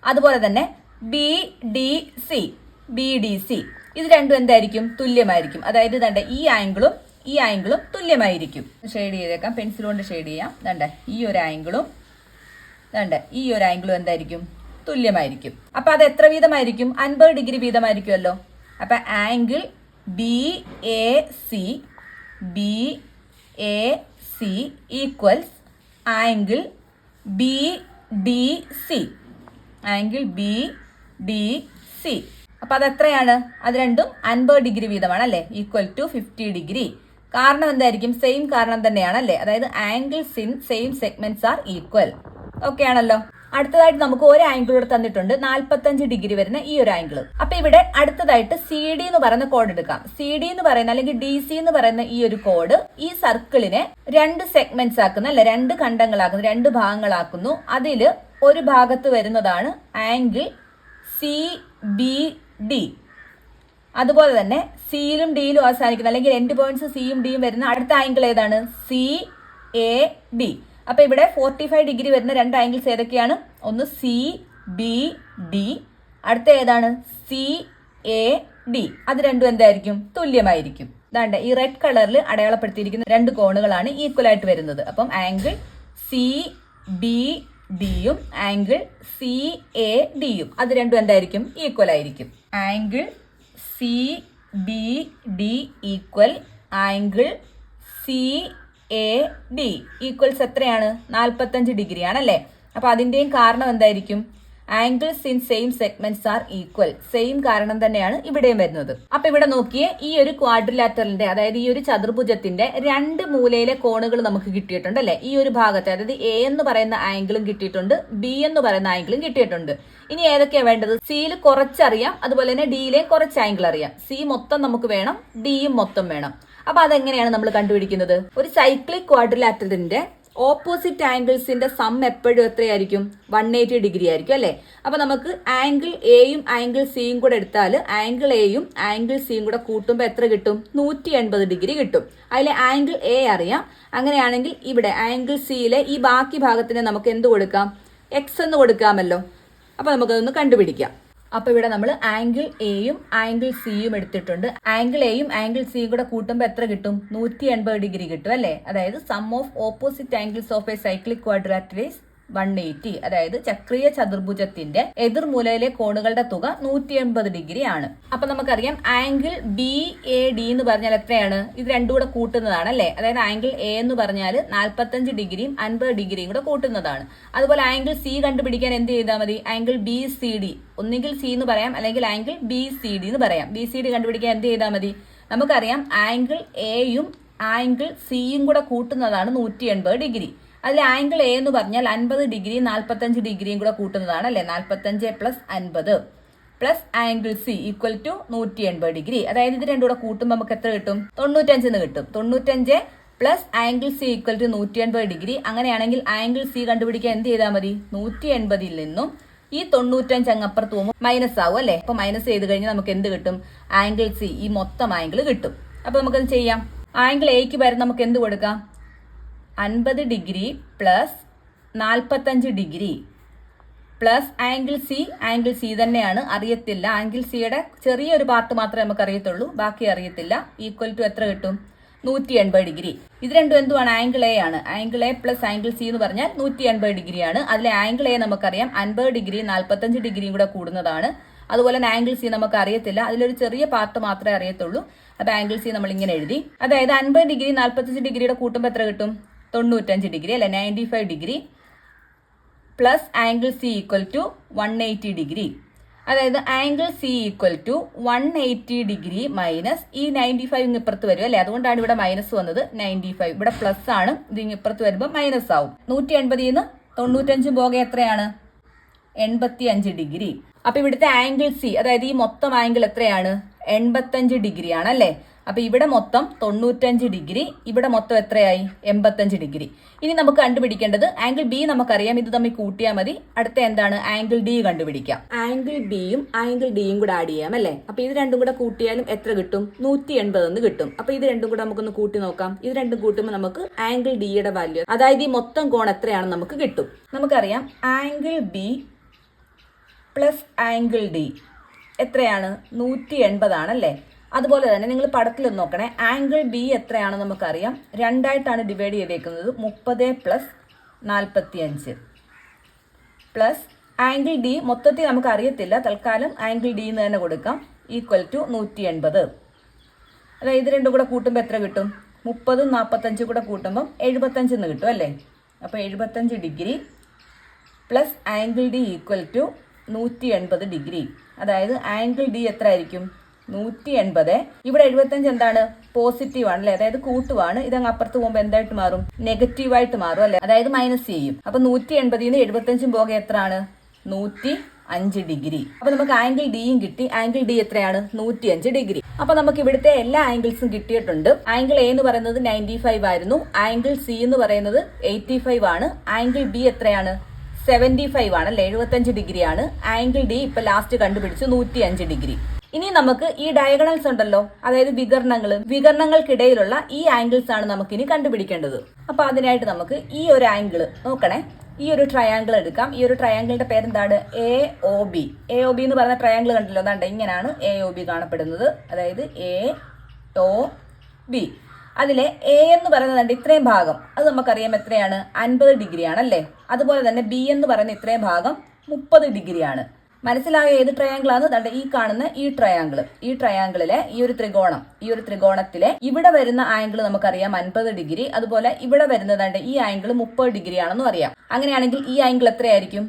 അതുപോലെ തന്നെ B D C B D C ഇത് രണ്ടും എന്തായിരിക്കും? തുല്യമായിരിക്കും. അതായത് ദണ്ട ഈ ആംഗിളും ഈ ആംഗിളും തുല്യമായിരിക്കും. ഷെയ്ഡ് ചെയ്തേക്കാം. പെൻസിൽ കൊണ്ട് ഷെയ്ഡ് ചെയ്യാം. ദണ്ട ഈ ഒരു ആംഗിളും ദണ്ട ഈ ഒരു ആംഗിളും എന്തായിരിക്കും? തുല്യമായിരിക്കും. അപ്പൊ അത് എത്ര വീതമായിരിക്കും? അൻപത് ഡിഗ്രി വീതമായിരിക്കുമല്ലോ. അപ്പൊ angle B A C B A C equals angle B D C angle B D C അപ്പൊ അത് എത്രയാണ് അത് രണ്ടും അൻപത് ഡിഗ്രി വീതമാണ് അല്ലേ? Equal to fifty degree. കാരണം എന്തായിരിക്കും? സെയിം കാരണം തന്നെയാണ് അല്ലേ അതായത് angles in same segments are equal okay ആണല്ലോ? അടുത്തതായിട്ട് നമുക്ക് ഒരു ആംഗിൾ കൂടെ തന്നിട്ടുണ്ട്. നാൽപ്പത്തഞ്ച് ഡിഗ്രി വരുന്ന ഈ ഒരു ആംഗിൾ അപ്പൊ ഇവിടെ അടുത്തതായിട്ട് സി ഡി എന്ന് പറയുന്ന കോഡ് എടുക്കാം. സി ഡി എന്ന് പറയുന്ന അല്ലെങ്കിൽ ഡി സി എന്ന് പറയുന്ന ഈ ഒരു കോഡ് ഈ സർക്കിളിനെ രണ്ട് സെഗ്മെന്റ്സ് ആക്കുന്ന അല്ലെ? രണ്ട് ഖണ്ഡങ്ങളാക്കുന്നു രണ്ട് ഭാഗങ്ങളാക്കുന്നു. അതിൽ ഒരു ഭാഗത്ത് വരുന്നതാണ് ആംഗിൾ സി ബി ഡി. അതുപോലെ തന്നെ സിയിലും ഡിയിലും അവസാനിക്കുന്ന. അല്ലെങ്കിൽ എൻഡ് പോയിന്റ്സ് സിയും ഡിയും വരുന്ന അടുത്ത ആംഗിൾ ഏതാണ്? സി എ ഡി അപ്പൊ ഇവിടെ ഫോർട്ടി ഫൈവ് ഡിഗ്രി വരുന്ന രണ്ട് ആംഗിൾസ് ഏതൊക്കെയാണ്? ഒന്ന് സി ബി ഡി അടുത്ത ഏതാണ്? സി എ ഡി അത് രണ്ടും എന്തായിരിക്കും? തുല്യമായിരിക്കും. ഇതാണ്ട് ഈ റെഡ് കളറിൽ അടയാളപ്പെടുത്തിയിരിക്കുന്ന രണ്ട് കോണുകളാണ് ഈക്വൽ ആയിട്ട് വരുന്നത്. അപ്പം ആംഗിൾ സി ബി ഡിയും ആംഗിൾ സി എ ഡിയും അത് രണ്ടും എന്തായിരിക്കും? ഈക്വൽ ആയിരിക്കും. Angle C B D equal angle C A D equals എത്രയാണ്? നാൽപ്പത്തഞ്ച് ഡിഗ്രി ആണല്ലേ അപ്പൊ അതിന്റെയും കാരണം എന്തായിരിക്കും? Angles in same segments are equal same കാരണം തന്നെയാണ് ഇവിടെയും വരുന്നത്. അപ്പൊ ഇവിടെ നോക്കിയേ ഈ ഒരു ക്വാഡ്രിലാറ്ററലിന്റെ അതായത് ഈ ഒരു ചതുർഭുജത്തിന്റെ രണ്ട് മൂലയിലെ കോണുകൾ നമുക്ക് കിട്ടിയിട്ടുണ്ട് അല്ലെ? ഈ ഒരു ഭാഗത്തെ അതായത് എ എന്ന് പറയുന്ന ആംഗിളും കിട്ടിയിട്ടുണ്ട് ബി എന്ന് പറയുന്ന ആംഗിളും കിട്ടിയിട്ടുണ്ട്. ഇനി ഏതൊക്കെയാണ് വേണ്ടത്? സിയിൽ കുറച്ചറിയാം അതുപോലെ തന്നെ ഡിയിലെയും കുറച്ച് ആംഗിൾ അറിയാം. സി മൊത്തം നമുക്ക് വേണം ഡിയും മൊത്തം വേണം. അപ്പൊ അതെങ്ങനെയാണ് നമ്മൾ കണ്ടുപിടിക്കുന്നത്? ഒരു സൈക്ലിക് ക്വാഡ്രിലാറ്ററിന്റെ ഓപ്പോസിറ്റ് ആംഗിൾസിന്റെ സം എപ്പോഴും എത്രയായിരിക്കും? വൺ എയ്റ്റി ഡിഗ്രി ആയിരിക്കും അല്ലേ? അപ്പൊ നമുക്ക് ആംഗിൾ എയും ആംഗിൾ സിയും കൂടെ എടുത്താൽ ആംഗിൾ എയും ആംഗിൾ സിയും കൂടെ കൂട്ടുമ്പോൾ എത്ര കിട്ടും? നൂറ്റി എൺപത് ഡിഗ്രി കിട്ടും. അതിലെ ആംഗിൾ എ അറിയാം. അങ്ങനെയാണെങ്കിൽ ഇവിടെ ആംഗിൾ സിയിലെ ഈ ബാക്കി ഭാഗത്തിന് നമുക്ക് എന്ത് കൊടുക്കാം? എക്സ് എന്ന് കൊടുക്കാമല്ലോ. അപ്പൊ നമുക്കതൊന്ന് കണ്ടുപിടിക്കാം. അപ്പൊ ഇവിടെ നമ്മൾ ആംഗിൾ എയും ആംഗിൾ സിയും എടുത്തിട്ടുണ്ട്. ആംഗിൾ എയും ആംഗിൾ സിയും കൂടെ കൂട്ടുമ്പോൾ എത്ര കിട്ടും? നൂറ്റി എൺപത് ഡിഗ്രി കിട്ടും അല്ലേ? അതായത് sum of opposite angles of a cyclic quadrilaterals one eighty അതായത് ചക്രീയ ചതുർഭുജത്തിന്റെ എതിർമൂലയിലെ കോണുകളുടെ തുക നൂറ്റി എൺപത് ഡിഗ്രി ആണ് അപ്പൊ നമുക്കറിയാം ആംഗിൾ ബി എ ഡി എന്ന് പറഞ്ഞാൽ എത്രയാണ്? ഇത് രണ്ടും കൂടെ കൂട്ടുന്നതാണ് അല്ലേ? അതായത് ആംഗിൾ എ എന്ന് പറഞ്ഞാൽ നാൽപ്പത്തഞ്ച് ഡിഗ്രിയും അൻപത് ഡിഗ്രിയും കൂടെ കൂട്ടുന്നതാണ്. അതുപോലെ ആംഗിൾ സി കണ്ടുപിടിക്കാൻ എന്ത് ചെയ്താൽ മതി? Angle B C D. ഒന്നുകിൽ സി എന്ന് പറയാം അല്ലെങ്കിൽ ആംഗിൾ ബി സി ഡി എന്ന് പറയാം. ബി സി ഡി കണ്ടുപിടിക്കാൻ എന്ത് ചെയ്താൽ മതി? നമുക്കറിയാം ആംഗിൾ എയും ആംഗിൾ സിയും കൂടെ കൂട്ടുന്നതാണ് നൂറ്റി എൺപത് ഡിഗ്രി. അതിൽ ആംഗിൾ എ എന്ന് പറഞ്ഞാൽ അൻപത് ഡിഗ്രി നാൽപ്പത്തഞ്ച് ഡിഗ്രിയും കൂടെ കൂട്ടുന്നതാണ് അല്ലേ? നാൽപ്പത്തഞ്ച് പ്ലസ് അൻപത് plus angle C equal to നൂറ്റി എൺപത് ഡിഗ്രി അതായത് ഇത് രണ്ടും കൂടെ കൂട്ടുമ്പോൾ നമുക്ക് എത്ര കിട്ടും? തൊണ്ണൂറ്റഞ്ച് എന്ന് കിട്ടും. തൊണ്ണൂറ്റഞ്ച് plus angle C equal to നൂറ്റി എൺപത് ഡിഗ്രി അങ്ങനെയാണെങ്കിൽ ആംഗിൾ സി കണ്ടുപിടിക്കാൻ എന്ത് ചെയ്താൽ മതി? നൂറ്റി എൺപതിൽ നിന്നും ഈ തൊണ്ണൂറ്റഞ്ച് അങ്ങ് അപ്പുറത്ത് പോകുമ്പോൾ മൈനസ് ആവും അല്ലേ? അപ്പൊ മൈനസ് ചെയ്ത് കഴിഞ്ഞാൽ നമുക്ക് എന്ത് കിട്ടും? ആംഗിൾ സി ഈ മൊത്തം ആംഗിൾ കിട്ടും. അപ്പൊ നമുക്കത് ചെയ്യാം? ആംഗിൾ എക്ക് പകരം നമുക്ക് എന്ത് കൊടുക്കാം? അൻപത് ഡിഗ്രി പ്ലസ് നാൽപ്പത്തഞ്ച് degree. Plus angle C angle C തന്നെയാണ്. അറിയത്തില്ല. ആംഗിൾ സിയുടെ ചെറിയൊരു പാർട്ട് മാത്രമേ നമുക്ക് അറിയത്തുള്ളൂ ബാക്കി അറിയത്തില്ല. ഈക്വൽ ടു എത്ര കിട്ടും? നൂറ്റി എൺപത് ഡിഗ്രി. ഇത് രണ്ടും എന്തുവാണ്? ആംഗിൾ എ ആണ്. Angle A plus angle C എന്ന് പറഞ്ഞാൽ നൂറ്റി എൺപത് ഡിഗ്രിയാണ് അതിലെ ആംഗിൾ എ നമുക്കറിയാം. അൻപത് ഡിഗ്രി നാൽപ്പത്തഞ്ച് ഡിഗ്രിയും കൂടെ കൂടുന്നതാണ്. അതുപോലെ തന്നെ ആംഗിൾ സി നമുക്ക് അറിയത്തില്ല അതിലൊരു ചെറിയ പാർട്ട് മാത്രമേ അറിയത്തുള്ളൂ. അപ്പോൾ ആംഗിൾ സി നമ്മൾ ഇങ്ങനെ എഴുതി. അതായത് അൻപത് ഡിഗ്രി നാൽപ്പത്തഞ്ച് ഡിഗ്രിയുടെ കൂട്ടുമ്പോൾ എത്ര കിട്ടും? തൊണ്ണൂറ്റഞ്ച് ഡിഗ്രി അല്ലെ? Ninety five degree plus angle C equal to one eighty degree. അതായത് angle C equal to one eighty degree minus ഈ നയന്റി ഫൈവ് ഇങ്ങ് ഇപ്പുറത്ത് വരും അല്ലേ? അതുകൊണ്ടാണ് ഇവിടെ മൈനസ് വന്നത്. നയന്റി ഫൈവ് ഇവിടെ പ്ലസ് ആണ്. ഇത് ഇങ്ങ് ഇപ്പുറത്ത് വരുമ്പോൾ മൈനസ് ആവും. നൂറ്റി എൺപതിൽ നിന്ന് തൊണ്ണൂറ്റഞ്ച് പോകെ എത്രയാണ്? എൺപത്തി അഞ്ച് ഡിഗ്രി. അപ്പൊ ഇവിടുത്തെ ആംഗിൾ സി അതായത് ഈ മൊത്തം ആംഗിൾ എത്രയാണ്? എൺപത്തഞ്ച് ഡിഗ്രി ആണ് അല്ലേ? അപ്പൊ ഇവിടെ മൊത്തം തൊണ്ണൂറ്റഞ്ച് ഡിഗ്രി ഇവിടെ മൊത്തം എത്രയായി? എൺപത്തഞ്ച് ഡിഗ്രി. ഇനി നമുക്ക് കണ്ടുപിടിക്കേണ്ടത് ആംഗിൾ ബി നമുക്കറിയാം ഇത് തമ്മിൽ കൂട്ടിയാൽ മതി. അടുത്ത എന്താണ്? ആംഗിൾ ഡി കണ്ടുപിടിക്കാം. ആംഗിൾ ബിയും ആംഗിൾ ഡിയും കൂടെ ആഡ് ചെയ്യാം അല്ലേ? അപ്പൊ ഇത് രണ്ടും കൂടെ കൂട്ടിയാലും എത്ര കിട്ടും? നൂറ്റി എൺപത് എന്ന് കിട്ടും. അപ്പൊ ഇത് രണ്ടും കൂടെ നമുക്കൊന്ന് കൂട്ടി നോക്കാം. ഇത് രണ്ടും കൂട്ടുമ്പോൾ നമുക്ക് ആംഗിൾ ഡിയുടെ വാല്യൂ അതായത് ഈ മൊത്തം കോൺ എത്രയാണെന്ന് നമുക്ക് കിട്ടും. നമുക്കറിയാം angle B plus angle D എത്രയാണ്? നൂറ്റി എൺപതാണല്ലേ അതുപോലെ തന്നെ നിങ്ങൾ പടത്തിലൊന്ന് നോക്കണേ ആംഗിൾ ബി എത്രയാണെന്ന് നമുക്കറിയാം. രണ്ടായിട്ടാണ് ഡിവൈഡ് ചെയ്തേക്കുന്നത്. മുപ്പത് പ്ലസ് നാൽപ്പത്തി അഞ്ച് പ്ലസ് ആംഗിൾ ഡി മൊത്തത്തിൽ നമുക്ക് അറിയത്തില്ല തൽക്കാലം ആംഗിൾ ഡി എന്ന് തന്നെ കൊടുക്കാം. ഈക്വൽ ടു നൂറ്റി എൺപത് അതായത് ഇത് രണ്ടും കൂടെ കൂട്ടുമ്പോൾ എത്ര കിട്ടും? മുപ്പതും നാൽപ്പത്തഞ്ചും കൂടെ കൂട്ടുമ്പം എഴുപത്തഞ്ച് എന്ന് കിട്ടും അല്ലേ? അപ്പോൾ എഴുപത്തഞ്ച് degree plus angle D equal to നൂറ്റി എൺപത് ഡിഗ്രി. അതായത് ആംഗിൾ ഡി എത്ര ആയിരിക്കും? നൂറ്റി എൺപത് ഇവിടെ എഴുപത്തഞ്ച് എന്താണ്? പോസിറ്റീവ് ആണ് അല്ലേ അതായത് കൂട്ടുവാണ്. ഇതങ്ങ് അപ്പുറത്ത് പോകുമ്പോൾ എന്തായിട്ട് മാറും? നെഗറ്റീവായിട്ട് മാറും അല്ലേ? അതായത് മൈനസ് ചെയ്യും. അപ്പൊ നൂറ്റി എൺപതിൽ നിന്ന് എഴുപത്തഞ്ചും പോകെ എത്രയാണ്? നൂറ്റി അഞ്ച് ഡിഗ്രി. അപ്പൊ നമുക്ക് ആംഗിൾ ഡിയും കിട്ടി. ആംഗിൾ ഡി എത്രയാണ്? നൂറ്റി അഞ്ച് ഡിഗ്രി. അപ്പൊ നമുക്ക് ഇവിടുത്തെ എല്ലാ ആംഗിൾസും കിട്ടിയിട്ടുണ്ട്. ആംഗിൾ എ എന്ന് പറയുന്നത് നയന്റി ഫൈവ് ആയിരുന്നു. ആംഗിൾ സി എന്ന് പറയുന്നത് എയ്റ്റി ഫൈവ് ആണ്. ആംഗിൾ ബി എത്രയാണ്? സെവന്റി ഫൈവ് ആണ്. അല്ലെ? എഴുപത്തഞ്ച് ഡിഗ്രി ആണ് ആംഗിൾ ഡി ഇപ്പൊ ലാസ്റ്റ് കണ്ടുപിടിച്ചു നൂറ്റി അഞ്ച് ഡിഗ്രി. ഇനി നമുക്ക് ഈ ഡയഗണൽസ് ഉണ്ടല്ലോ അതായത് വികരണങ്ങൾ വികരണങ്ങൾക്കിടയിലുള്ള ഈ ആംഗിൾസ് ആണ് നമുക്ക് ഇനി കണ്ടുപിടിക്കേണ്ടത്. അപ്പൊ അതിനായിട്ട് നമുക്ക് ഈ ഒരു ആംഗിൾ നോക്കണേ. ഈ ഒരു ട്രയാങ്കിൾ എടുക്കാം. ഈ ഒരു ട്രയാങ്കിളിന്റെ പേരെന്താണ്? A O B A O B എന്ന് പറയുന്ന ട്രയാങ്കിൾ കണ്ടല്ലോ അതാണ്ട് ഇങ്ങനെയാണ് എ ഒ ബി കാണപ്പെടുന്നത്. അതായത് എ ഒ ബി അതിലെ എ എന്ന് പറയുന്നതുണ്ട് ഇത്രയും ഭാഗം. അത് നമുക്കറിയാം എത്രയാണ്? അൻപത് ഡിഗ്രിയാണ് അല്ലേ അതുപോലെ തന്നെ ബി എന്ന് പറയുന്ന ഇത്രയും ഭാഗം മുപ്പത് ഡിഗ്രിയാണ്. മനസ്സിലായ ഏത് ട്രയാങ്കിൾ ആണ് ദാണ്ടെ ഈ കാണുന്ന ഈ ട്രയാങ്കിൾ ഈ ട്രയാങ്കിളിലെ ഈ ഒരു ത്രികോണം ഈ ഒരു ത്രികോണത്തിലെ ഇവിടെ വരുന്ന ആംഗിൾ നമുക്കറിയാം അൻപത് ഡിഗ്രി. അതുപോലെ ഇവിടെ വരുന്നതാണ്ട് ഈ ആംഗിൾ മുപ്പത് ഡിഗ്രി ആണെന്നും അറിയാം. അങ്ങനെയാണെങ്കിൽ ഈ ആംഗിൾ എത്രയായിരിക്കും?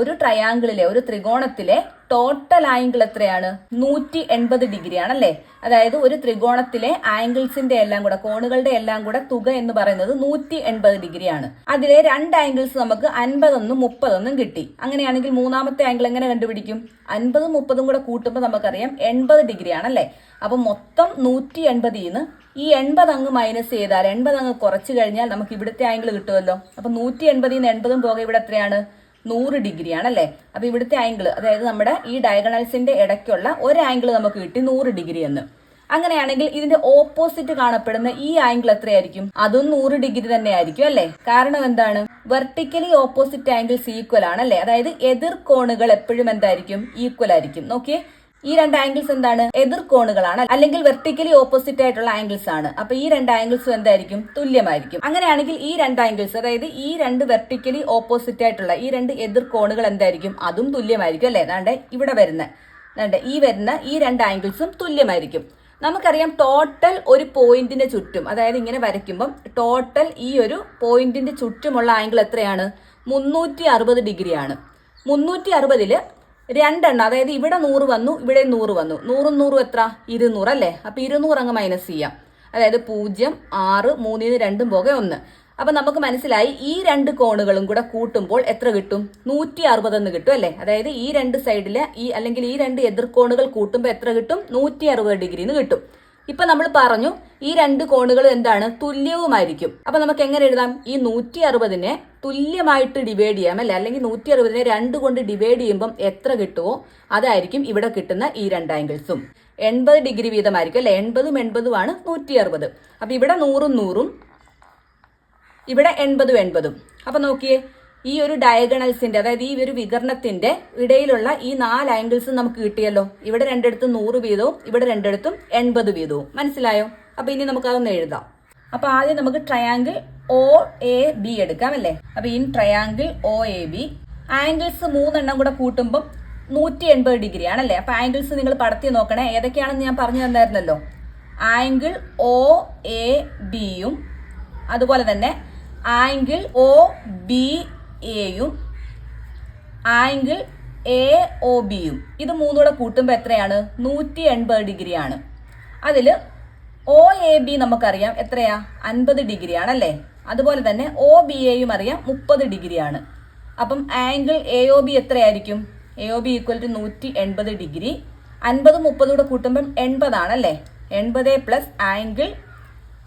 ഒരു ട്രയാങ്കിളിലെ ഒരു ത്രികോണത്തിലെ ടോട്ടൽ ആംഗിൾ എത്രയാണ്? നൂറ്റി എൺപത് ഡിഗ്രി ആണല്ലേ അതായത് ഒരു ത്രികോണത്തിലെ ആംഗിൾസിന്റെ എല്ലാം കൂടെ കോണുകളുടെ എല്ലാം കൂടെ തുക എന്ന് പറയുന്നത് നൂറ്റി എൺപത് ഡിഗ്രിയാണ്. അതിലെ രണ്ട് ആംഗിൾസ് നമുക്ക് അൻപതൊന്നും മുപ്പതൊന്നും കിട്ടി. അങ്ങനെയാണെങ്കിൽ മൂന്നാമത്തെ ആംഗിൾ എങ്ങനെ കണ്ടുപിടിക്കും? അൻപതും മുപ്പതും കൂടെ കൂട്ടുമ്പോൾ നമുക്കറിയാം എൺപത് ഡിഗ്രി ആണല്ലേ അപ്പൊ മൊത്തം നൂറ്റി എൺപതിൽ നിന്ന് ഈ എൺപത് അങ്ങ് മൈനസ് ചെയ്താൽ എൺപത് അങ്ങ് കുറച്ച് കഴിഞ്ഞാൽ നമുക്ക് ഇവിടുത്തെ ആംഗിൾ കിട്ടുമല്ലോ. അപ്പൊ നൂറ്റി എൺപതിൽ നിന്ന് എൺപതും പോകെ ഇവിടെ എത്രയാണ്? നൂറ് ഡിഗ്രി അല്ലേ അപ്പൊ ഇവിടുത്തെ ആംഗിൾ അതായത് നമ്മുടെ ഈ ഡയഗണൽസിന്റെ ഇടയ്ക്കുള്ള ഒരു ആംഗിൾ നമുക്ക് കിട്ടി നൂറ് ഡിഗ്രി എന്ന്. അങ്ങനെയാണെങ്കിൽ ഇതിന്റെ ഓപ്പോസിറ്റ് കാണപ്പെടുന്ന ഈ ആംഗിൾ എത്രയായിരിക്കും? അതും നൂറ് ഡിഗ്രി തന്നെ ആയിരിക്കും അല്ലേ? കാരണം എന്താണ്? വെർട്ടിക്കലി ഓപ്പോസിറ്റ് ആംഗിൾസ് ഈക്വൽ ആണ് അല്ലേ അതായത് എതിർ കോണുകൾ എപ്പോഴും എന്തായിരിക്കും? ഈക്വൽ ആയിരിക്കും. നോക്കിയേ. ഈ രണ്ട് ആംഗിൾസ് എന്താണ്? എതിർ കോണുകളാണ്. അല്ലെങ്കിൽ വെർട്ടിക്കലി ഓപ്പോസിറ്റ് ആയിട്ടുള്ള ആംഗിൾസ് ആണ്. അപ്പൊ ഈ രണ്ട് ആംഗിൾസും എന്തായിരിക്കും? തുല്യമായിരിക്കും. അങ്ങനെയാണെങ്കിൽ ഈ രണ്ട് ആംഗിൾസ് അതായത് ഈ രണ്ട് വെർട്ടിക്കലി ഓപ്പോസിറ്റ് ആയിട്ടുള്ള ഈ രണ്ട് എതിർ കോണുകൾ എന്തായിരിക്കും? അതും തുല്യമായിരിക്കും അല്ലേ? അതാണ്ട് ഇവിടെ വരുന്ന അതാണ്ട് ഈ വരുന്ന ഈ രണ്ട് ആംഗിൾസും തുല്യമായിരിക്കും. നമുക്കറിയാം ടോട്ടൽ ഒരു പോയിന്റിന്റെ ചുറ്റും അതായത് ഇങ്ങനെ വരയ്ക്കുമ്പം ടോട്ടൽ ഈ ഒരു പോയിന്റിന്റെ ചുറ്റുമുള്ള ആംഗിൾ എത്രയാണ്? മുന്നൂറ്റി അറുപത് ഡിഗ്രിയാണ്. മുന്നൂറ്റി അറുപതിൽ രണ്ടെണ്ണം അതായത് ഇവിടെ നൂറ് വന്നു ഇവിടെ നൂറ് വന്നു. നൂറും നൂറും എത്ര? ഇരുന്നൂറ് അല്ലേ? അപ്പൊ ഇരുന്നൂറ് അങ്ങ് മൈനസ് ചെയ്യാം. അതായത് പൂജ്യം ആറ് മൂന്നിന് രണ്ടും പോകെ ഒന്ന്. അപ്പൊ നമുക്ക് മനസ്സിലായി ഈ രണ്ട് കോണുകളും കൂടെ കൂട്ടുമ്പോൾ എത്ര കിട്ടും? നൂറ്റി അറുപതെന്ന് കിട്ടും അല്ലേ? അതായത് ഈ രണ്ട് സൈഡിലെ ഈ അല്ലെങ്കിൽ ഈ രണ്ട് എതിർക്കോണുകൾ കൂട്ടുമ്പോൾ എത്ര കിട്ടും? നൂറ്റി അറുപത് ഡിഗ്രിന്ന് കിട്ടും. ഇപ്പൊ നമ്മൾ പറഞ്ഞു ഈ രണ്ട് കോണുകൾ എന്താണ്? തുല്യവുമായിരിക്കും. അപ്പൊ നമുക്ക് എങ്ങനെ എഴുതാം? ഈ നൂറ്റി അറുപതിനെ തുല്യമായിട്ട് ഡിവൈഡ് ചെയ്യാം അല്ലെ? അല്ലെങ്കിൽ നൂറ്റി അറുപതിനെ രണ്ട് കൊണ്ട് ഡിവൈഡ് ചെയ്യുമ്പം എത്ര കിട്ടുമോ അതായിരിക്കും ഇവിടെ കിട്ടുന്ന ഈ രണ്ട് ആംഗിൾസും എൺപത് ഡിഗ്രി വീതമായിരിക്കും അല്ലെ? എൺപതും എൺപതുമാണ് നൂറ്റി അറുപത് അപ്പൊ ഇവിടെ നൂറും നൂറും ഇവിടെ എൺപതും എൺപതും. അപ്പൊ നോക്കിയേ ഈ ഒരു ഡയഗണൽസിന്റെ അതായത് ഈ ഒരു വികരണത്തിന്റെ ഇടയിലുള്ള ഈ നാല് ആംഗിൾസ് നമുക്ക് കിട്ടിയല്ലോ. ഇവിടെ രണ്ടിടത്തും നൂറ് വീതവും ഇവിടെ രണ്ടിടത്തും എൺപത് വീതവും. മനസ്സിലായോ? അപ്പൊ ഇനി നമുക്ക് അതൊന്ന് എഴുതാം. അപ്പൊ ആദ്യം നമുക്ക് ട്രയാങ്കിൾ ഒ എ ബി എടുക്കാം അല്ലേ? അപ്പൊ in triangle O A B angles മൂന്നെണ്ണം കൂടെ കൂട്ടുമ്പോൾ നൂറ്റി എൺപത് ഡിഗ്രി ആണല്ലേ അപ്പൊ ആംഗിൾസ് നിങ്ങൾ പടത്തി നോക്കണേ. ഏതൊക്കെയാണെന്ന് ഞാൻ പറഞ്ഞു തന്നായിരുന്നല്ലോ? ആംഗിൾ ഒ എ ബിയും അതുപോലെ തന്നെ ആംഗിൾ ഒ ബി എയും ആംഗിൾ എ ഒ ബിയും ഇത് മൂന്നൂടെ കൂട്ടുമ്പോൾ എത്രയാണ്? നൂറ്റി എൺപത് ഡിഗ്രിയാണ്. അതിൽ ഒ എ ബി നമുക്കറിയാം എത്രയാ? അൻപത് ഡിഗ്രി അല്ലേ അതുപോലെ തന്നെ ഒ ബി എയും അറിയാം മുപ്പത് ഡിഗ്രിയാണ്. അപ്പം ആംഗിൾ എ ഒ ബി എത്രയായിരിക്കും? A O B equal to നൂറ്റി എൺപത് ഡിഗ്രി. അൻപത് മുപ്പതും കൂടെ കൂട്ടുമ്പം എൺപതാണല്ലേ? എൺപത് plus angle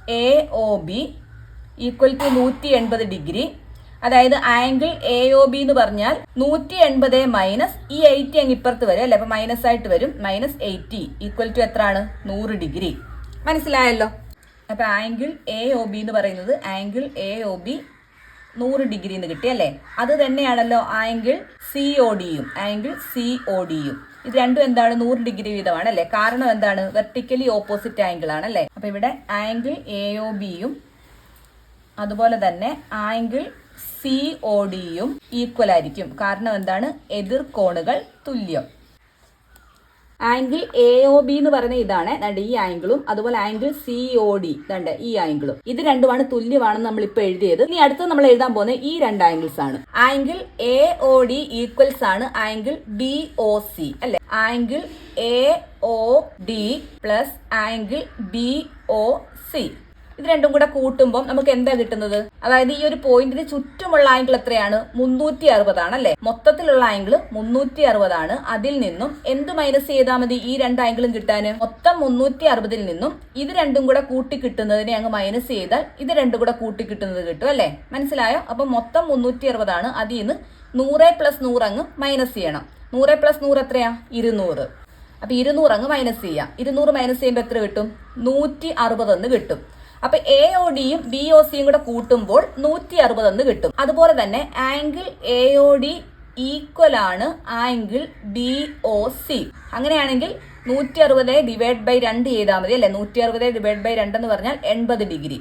A O B equal to നൂറ്റി എൺപത് ഡിഗ്രി. അതായത് ആംഗിൾ എ ഒ ബി എന്ന് പറഞ്ഞാൽ നൂറ്റി എൺപത് മൈനസ് ഈ എയ്റ്റി അങ്ങ് ഇപ്പുറത്ത് വരും അല്ലെ? അപ്പൊ മൈനസ് ആയിട്ട് വരും. മൈനസ് എയ്റ്റി ഈക്വൽ ടു എത്രയാണ്? നൂറ് ഡിഗ്രി മനസ്സിലായല്ലോ? അപ്പൊ ആംഗിൾ എ ഒ ബി എന്ന് പറയുന്നത് ആംഗിൾ എ ഒ ബി നൂറ് ഡിഗ്രി എന്ന് കിട്ടി അല്ലേ? അത് തന്നെയാണല്ലോ ആംഗിൾ സി ഒ ഡിയും ആംഗിൾ സി ഒ ഡിയും ഇത് രണ്ടും എന്താണ്? നൂറ് ഡിഗ്രി വീതമാണ് അല്ലേ? കാരണം എന്താണ്? വെർട്ടിക്കലി ഓപ്പോസിറ്റ് ആംഗിൾ ആണ് അല്ലേ? അപ്പൊ ഇവിടെ ആംഗിൾ എ ഒ ബിയും അതുപോലെ തന്നെ ആംഗിൾ സി ഒ ഡിയും ഈക്വൽ ആയിരിക്കും. കാരണം എന്താണ്? എതിർ കോണുകൾ തുല്യം. ആംഗിൾ എ ഒ ബി എന്ന് പറയുന്ന ഇതാണ്. രണ്ട് ഈ ആംഗിളും അതുപോലെ ആംഗിൾ സി ഒ ഡി രണ്ട് ഈ ആംഗിളും. ഇത് രണ്ടുമാണ് തുല്യമാണെന്ന് നമ്മൾ ഇപ്പൊ എഴുതിയത്. ഇനി അടുത്ത് നമ്മൾ എഴുതാൻ പോകുന്നത് ഈ രണ്ട് ആംഗിൾസ് ആണ്. Angle A O D equals ആണ് ആംഗിൾ ബി ഒ സി അല്ലെ? Angle A O D plus angle B O C. ഇത് രണ്ടും കൂടെ കൂട്ടുമ്പോൾ നമുക്ക് എന്താ കിട്ടുന്നത്? അതായത് ഈ ഒരു പോയിന്റിന് ചുറ്റുമുള്ള ആംഗിൾ എത്രയാണ്? മുന്നൂറ്റി അറുപതാണ് അല്ലെ മൊത്തത്തിലുള്ള ആംഗിൾ മുന്നൂറ്റി അറുപതാണ് അതിൽ നിന്നും എന്ത് മൈനസ് ചെയ്താൽ മതി ഈ രണ്ട് ആംഗിളും കിട്ടാന് മൊത്തം മുന്നൂറ്റി അറുപതിൽ നിന്നും ഇത് രണ്ടും കൂടെ കൂട്ടി കിട്ടുന്നതിനെ അങ്ങ് മൈനസ് ചെയ്താൽ ഇത് രണ്ടും കൂടെ കൂട്ടി കിട്ടുന്നത് കിട്ടും അല്ലെ? മനസ്സിലായോ? അപ്പൊ മൊത്തം മുന്നൂറ്റി അറുപതാണ് അതിൽ നിന്ന് നൂറ് പ്ലസ് നൂറ് അങ്ങ് മൈനസ് ചെയ്യണം. നൂറ് പ്ലസ് നൂറ് എത്രയാ? ഇരുന്നൂറ്. അപ്പൊ ഇരുന്നൂറ് അങ്ങ് മൈനസ് ചെയ്യാം. ഇരുന്നൂറ് മൈനസ് ചെയ്യുമ്പോൾ എത്ര കിട്ടും? നൂറ്റി അറുപത് എന്ന് കിട്ടും. അപ്പൊ എ ഒ ഡിയും ബി ഒ സിയും കൂടെ കൂട്ടുമ്പോൾ നൂറ്റി അറുപത് എന്ന് കിട്ടും. അതുപോലെ തന്നെ angle A O D equal ആണ് ആംഗിൾ ബി ഒ സി അങ്ങനെയാണെങ്കിൽ നൂറ്റി അറുപത് ഡിവൈഡ് ബൈ രണ്ട് ചെയ്താൽ മതി അല്ലെ? നൂറ്റി അറുപത് ഡിവൈഡ് ബൈ രണ്ട് എന്ന് പറഞ്ഞാൽ എൺപത് ഡിഗ്രി.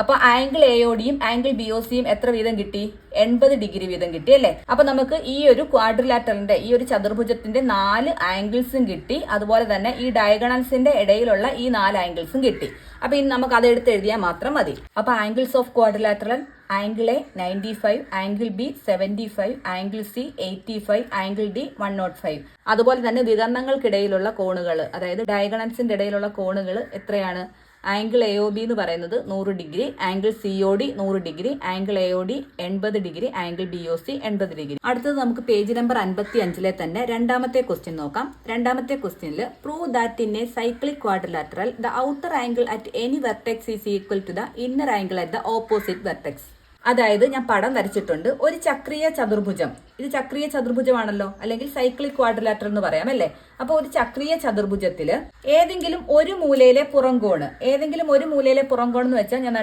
അപ്പൊ angle A O angle B O സിയും എത്ര വീതം കിട്ടി? എൺപത് ഡിഗ്രി വീതം കിട്ടി അല്ലേ? അപ്പൊ നമുക്ക് ഈ ഒരു ക്വാഡ്രിലാറ്ററിന്റെ ഈ ഒരു ചതുർഭുജത്തിന്റെ നാല് ആംഗിൾസും കിട്ടി. അതുപോലെ തന്നെ ഈ ഡയഗണൽസിന്റെ ഇടയിലുള്ള ഈ നാല് ആംഗിൾസും കിട്ടി. അപ്പൊ ഇനി നമുക്ക് അത് എടുത്ത് എഴുതിയാൽ മാത്രം മതി. അപ്പൊ angles of quadrilateral angle A ninety five angle B seventy five angle C eighty five angle D one nought five അതുപോലെ തന്നെ വിതരണങ്ങൾക്കിടയിലുള്ള കോണുകൾ അതായത് ഡയഗണൽസിന്റെ ഇടയിലുള്ള കോണുകൾ എത്രയാണ്? ആംഗിൾ എ ഒ ബി എന്ന് പറയുന്നത് നൂറ് degree angle C O D നൂറ് degree angle A O D എൺപത് degree angle B O C എൺപത് ഡിഗ്രി. അടുത്തത് നമുക്ക് പേജ് നമ്പർ അൻപത്തി അഞ്ചിലെ തന്നെ രണ്ടാമത്തെ ക്വസ്റ്റ്യൻ നോക്കാം. രണ്ടാമത്തെ ക്വസ്റ്റ്യനിൽ prove that in a cyclic quadrilateral the outer angle at any vertex is equal to the inner angle at the opposite vertex അതായത് ഞാൻ പടം വരച്ചിട്ടുണ്ട്. ഒരു ചക്രീയ ചതുർഭുജം. ഇത് ചക്രീയ ചതുർഭുജമാണല്ലോ? അല്ലെങ്കിൽ സൈക്ലിക് ക്വാഡ്രിലാറ്റർ എന്ന് പറയാം അല്ലേ? അപ്പോൾ ഒരു ചക്രീയ ചതുർഭുജത്തിൽ ഏതെങ്കിലും ഒരു മൂലയിലെ പുറംകോണ് ഏതെങ്കിലും ഒരു മൂലയിലെ പുറംകോൺ എന്ന് വെച്ചാൽ ഞാൻ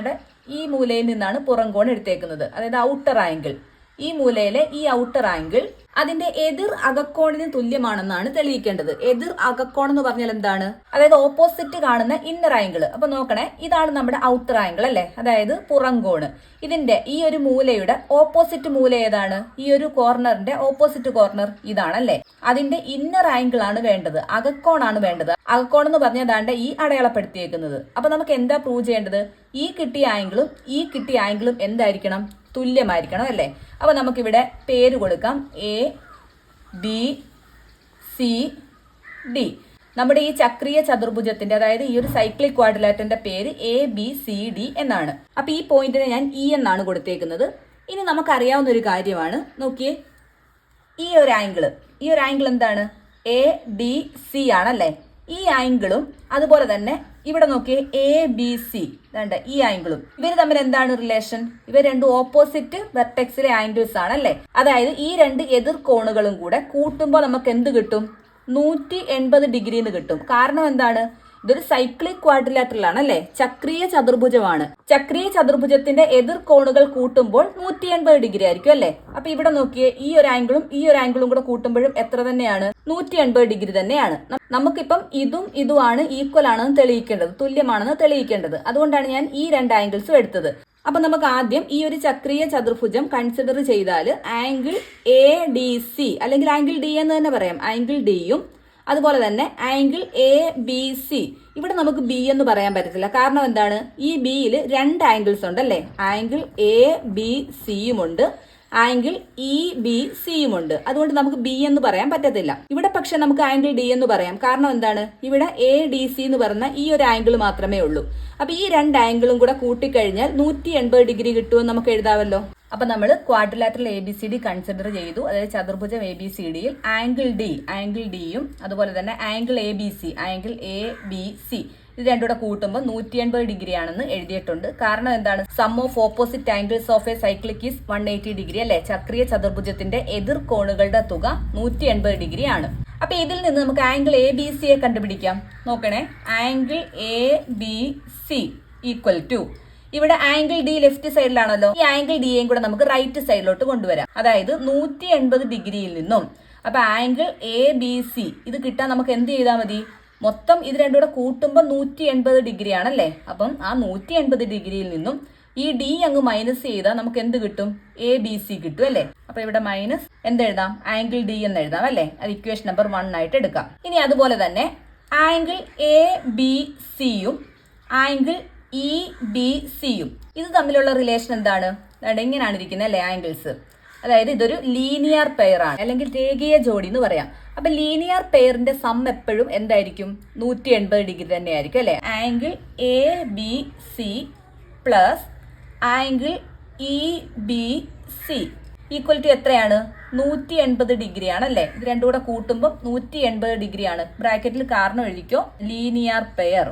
ഈ മൂലയിൽ നിന്നാണ് പുറംകോൺ എടുത്തേക്കുന്നത്. അതായത് ഔട്ടർ ആംഗിൾ. ഈ മൂലയിലെ ഈ ഔട്ടർ ആംഗിൾ അതിന്റെ എതിർ അകക്കോണിന് തുല്യമാണെന്നാണ് തെളിയിക്കേണ്ടത്. എതിർ അകക്കോൺ എന്ന് പറഞ്ഞാൽ എന്താണ്? അതായത് ഓപ്പോസിറ്റ് കാണുന്ന ഇന്നർ ആംഗിൾ അപ്പൊ നോക്കണേ ഇതാണ് നമ്മുടെ ഔട്ടർ ആംഗിൾ അല്ലെ? അതായത് പുറംകോണ് ഇതിന്റെ ഈ ഒരു മൂലയുടെ ഓപ്പോസിറ്റ് മൂല ഏതാണ്? ഈ ഒരു കോർണറിന്റെ ഓപ്പോസിറ്റ് കോർണർ ഇതാണല്ലേ? അതിന്റെ ഇന്നർ ആംഗിൾ ആണ് വേണ്ടത്. അകക്കോണാണ് വേണ്ടത്. അകക്കോൺ എന്ന് പറഞ്ഞാൽ ഈ അടയാളപ്പെടുത്തിയേക്കുന്നത്. അപ്പൊ നമുക്ക് എന്താ പ്രൂവ് ചെയ്യേണ്ടത്? ഈ കിട്ടിയ ആംഗിളും ഈ കിട്ടിയ ആംഗിളും എന്തായിരിക്കണം? തുല്യമായിരിക്കണം അല്ലേ? അപ്പൊ നമുക്കിവിടെ പേര് കൊടുക്കാം. എ ബി സി ഡി നമ്മുടെ ഈ ചക്രീയ ചതുർഭുജത്തിന്റെ അതായത് ഈ ഒരു സൈക്ലിക് ക്വാഡ്രിലാറ്ററിന്റെ പേര് എ ബി സി ഡി എന്നാണ്. അപ്പൊ ഈ പോയിന്റിനെ ഞാൻ ഇ എന്നാണ് കൊടുത്തേക്കുന്നത്. ഇനി നമുക്കറിയാവുന്ന ഒരു കാര്യമാണ്. നോക്കിയേ. ഈ ഒരു ആംഗിൾ ഈ ഒരു ആംഗിൾ എന്താണ്? എ ഡി സി ആണല്ലേ? ഈ ആംഗിളും അതുപോലെ തന്നെ ഇവിടെ നോക്കിയേ എ ബി സി വേണ്ട ഈ ആംഗിളും. ഇവർ തമ്മിൽ എന്താണ് റിലേഷൻ ഇവർ രണ്ടും ഓപ്പോസിറ്റ് വെർട്ടെക്സിലെ ആംഗിൾസ് ആണ് ആണല്ലേ? അതായത് ഈ രണ്ട് എതിർ കോണുകളും കൂടെ കൂട്ടുമ്പോൾ നമുക്ക് എന്ത് കിട്ടും? നൂറ്റി എൺപത് ഡിഗ്രിന്ന് കിട്ടും. കാരണം എന്താണ്? ഇതൊരു സൈക്ലിക് ക്വാഡ്രിലാറ്ററൽ ആണ് അല്ലേ? ചക്രീയ ചതുർഭുജമാണ്. ചക്രീയ ചതുർഭുജത്തിന്റെ എതിർ കോണുകൾ കൂട്ടുമ്പോൾ നൂറ്റി എൺപത് ഡിഗ്രി ആയിരിക്കും അല്ലെ? അപ്പൊ ഇവിടെ നോക്കിയേ ഈ ഒരു ആംഗിളും ഈ ഒരു ആംഗിളും കൂടെ കൂട്ടുമ്പോഴും എത്ര തന്നെയാണ്? നൂറ്റി എൺപത് ഡിഗ്രി തന്നെയാണ്. നമുക്കിപ്പം ഇതും ഇതുമാണ് ഈക്വൽ ആണെന്ന് തെളിയിക്കേണ്ടത് തുല്യമാണെന്ന് തെളിയിക്കേണ്ടത്. അതുകൊണ്ടാണ് ഞാൻ ഈ രണ്ട് ആംഗിൾസും എടുത്തത്. അപ്പൊ നമുക്ക് ആദ്യം ഈ ഒരു ചക്രീയ ചതുർഭുജം കൺസിഡർ ചെയ്താൽ ആംഗിൾ എ ഡി സി അല്ലെങ്കിൽ ആംഗിൾ ഡി എന്ന് തന്നെ പറയാം. ആംഗിൾ ഡിയും അതുപോലെ തന്നെ ആംഗിൾ എ ബി സി ഇവിടെ നമുക്ക് ബി എന്ന് പറയാൻ പറ്റത്തില്ല. കാരണം എന്താണ്? ഈ ബിയിൽ രണ്ട് ആംഗിൾസ് ഉണ്ട് അല്ലേ ആംഗിൾ എ ബി സിയും ഉണ്ട്. ആംഗിൾ ഇ ബി സിയും ഉണ്ട്. അതുകൊണ്ട് നമുക്ക് ബി എന്ന് പറയാൻ പറ്റത്തില്ല. ഇവിടെ പക്ഷെ നമുക്ക് ആംഗിൾ ഡി എന്ന് പറയാം. കാരണം എന്താണ്? ഇവിടെ എ ഡി സി എന്ന് പറഞ്ഞ ഈ ഒരു ആംഗിൾ മാത്രമേ ഉള്ളൂ. അപ്പൊ ഈ രണ്ട് ആംഗിളും കൂടെ കൂട്ടിക്കഴിഞ്ഞാൽ നൂറ്റി എൺപത് ഡിഗ്രി കിട്ടുമെന്ന് നമുക്ക് എഴുതാമല്ലോ? അപ്പൊ നമ്മൾ quadrilateral A B C D consider ചെയ്തു. അതായത് ചതുർഭുജം എ ബി സി ഡിയിൽ ആംഗിൾ ഡി ആംഗിൾ ഡിയും അതുപോലെ തന്നെ angle A B C angle A B C ഇത് രണ്ടുകൂടെ കൂട്ടുമ്പോൾ നൂറ്റി എൺപത് ഡിഗ്രി ആണെന്ന് എഴുതിയിട്ടുണ്ട്. കാരണം എന്താണ്? Sum of opposite angles of a cyclic is one eighty degree അല്ലെ? ചക്രീയ ചതുർഭുജത്തിന്റെ എതിർ കോണുകളുടെ തുക നൂറ്റി എൺപത് ഡിഗ്രി ആണ് അപ്പൊ ഇതിൽ നിന്ന് നമുക്ക് ആംഗിൾ എ ബി സിയെ കണ്ടുപിടിക്കാം. നോക്കണേ. Angle A B C equal to ഇവിടെ ആംഗിൾ ഡി ലെഫ്റ്റ് സൈഡിലാണല്ലോ ഈ ആംഗിൾ ഡിയെയും കൂടെ നമുക്ക് റൈറ്റ് സൈഡിലോട്ട് കൊണ്ടുവരാം. അതായത് നൂറ്റി എൺപത് ഡിഗ്രിയിൽ നിന്നും. അപ്പൊ ആംഗിൾ എ ബി സി ഇത് കിട്ടാൻ നമുക്ക് എന്ത് ചെയ്താൽ മതി? മൊത്തം ഇത് രണ്ടും കൂടെ കൂട്ടുമ്പോൾ നൂറ്റി എൺപത് ഡിഗ്രി ആണല്ലേ അപ്പം ആ നൂറ്റി എൺപത് ഡിഗ്രിയിൽ നിന്നും ഈ ഡി അങ്ങ് മൈനസ് ചെയ്താൽ നമുക്ക് എന്ത് കിട്ടും? എ ബി സി കിട്ടും അല്ലേ? അപ്പൊ ഇവിടെ മൈനസ് എന്തെഴുതാം? ആംഗിൾ ഡി എന്ന് എഴുതാം അല്ലേ? അത് ഇക്വേഷൻ നമ്പർ വൺ ആയിട്ട് എടുക്കാം. ഇനി അതുപോലെ തന്നെ ആംഗിൾ എ ബി സിയും ആംഗിൾ ഇ ബി സിയും ഇത് തമ്മിലുള്ള റിലേഷൻ എന്താണ്? ഇങ്ങനെയാണ് ഇരിക്കുന്നത് അല്ലേ? ആംഗിൾസ് അതായത് ഇതൊരു ലീനിയർ പെയർ ആണ്. അല്ലെങ്കിൽ രേഖീയ ജോഡി എന്ന് പറയാം. അപ്പൊ ലീനിയർ പെയറിന്റെ സം എപ്പോഴും എന്തായിരിക്കും? നൂറ്റി എൺപത് ഡിഗ്രി തന്നെയായിരിക്കും അല്ലെ? Angle A B C plus angle E B C equal to എത്രയാണ്? നൂറ്റി എൺപത് ഡിഗ്രി ആണ് ഇത് രണ്ടും കൂടെ കൂട്ടുമ്പോൾ നൂറ്റി എൺപത് ഡിഗ്രി ആണ് ബ്രാക്കറ്റിൽ കാരണം എഴുതിക്കോ? ലീനിയർ പെയർ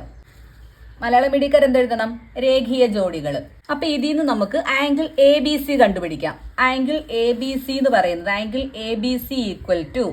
മലയാള മീഡിയക്കാർ എന്തെഴുതണം രേഖീയ ജോഡികൾ അപ്പൊ ഇതിൽ നിന്ന് നമുക്ക് ആംഗിൾ എ ബി സി കണ്ടുപിടിക്കാം. ആംഗിൾ എ ബി സി എന്ന് പറയുന്നത് angle A B C equal to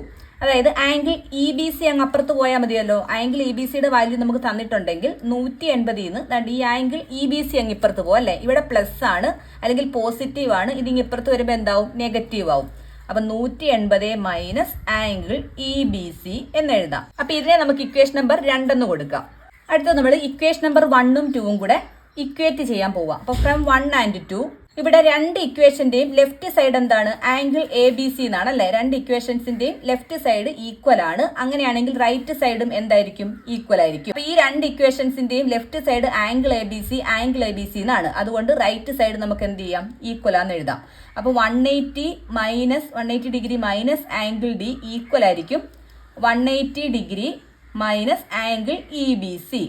അതായത് ആംഗിൾ ഇ ബി സി അങ്ങ് അപ്പുറത്ത് പോയാൽ മതിയല്ലോ. ആംഗിൾ ഇ ബി സിയുടെ വാല്യൂ നമുക്ക് തന്നിട്ടുണ്ടെങ്കിൽ നൂറ്റി എൺപതിൽ നിന്ന് ഈ ആംഗിൾ ഇ ബി സി അങ്ങ് ഇപ്പുറത്ത് പോകും അല്ലേ? ഇവിടെ പ്ലസ് ആണ് അല്ലെങ്കിൽ പോസിറ്റീവ് ആണ്. ഇതിങ്ങ് ഇപ്പുറത്ത് വരുമ്പോൾ എന്താവും? നെഗറ്റീവ് ആവും. അപ്പൊ നൂറ്റി എൺപത് minus angle E B C എന്ന് എഴുതാം. അപ്പൊ ഇതിനെ നമുക്ക് ഇക്വേഷൻ നമ്പർ രണ്ടെന്ന് കൊടുക്കാം. അടുത്തത് നമ്മൾ ഇക്വേഷൻ നമ്പർ വണ്ണും ടൂവും കൂടെ ഇക്വേറ്റ് ചെയ്യാൻ പോവാം. അപ്പൊ ഫ്രം വൺ ആൻഡ് ടു ഇവിടെ രണ്ട് ഇക്വേഷന്റെയും ലെഫ്റ്റ് സൈഡ് എന്താണ്? ആംഗിൾ എ ബി സി എന്നാണ് അല്ലെ? രണ്ട് ഇക്വേഷൻസിന്റെയും ലെഫ്റ്റ് സൈഡ് ഈക്വൽ ആണ്. അങ്ങനെയാണെങ്കിൽ റൈറ്റ് സൈഡും എന്തായിരിക്കും? ഈക്വൽ ആയിരിക്കും. അപ്പൊ ഈ രണ്ട് ഇക്വേഷൻസിന്റെയും left side angle A B C angle A B C എന്നാണ്. അതുകൊണ്ട് റൈറ്റ് സൈഡ് നമുക്ക് എന്ത് ചെയ്യാം? ഈക്വൽ ആണെന്ന് എഴുതാം. അപ്പൊ one eighty minus one eighty degree minus angle D equal ആയിരിക്കും. One eighty degree minus angle E B C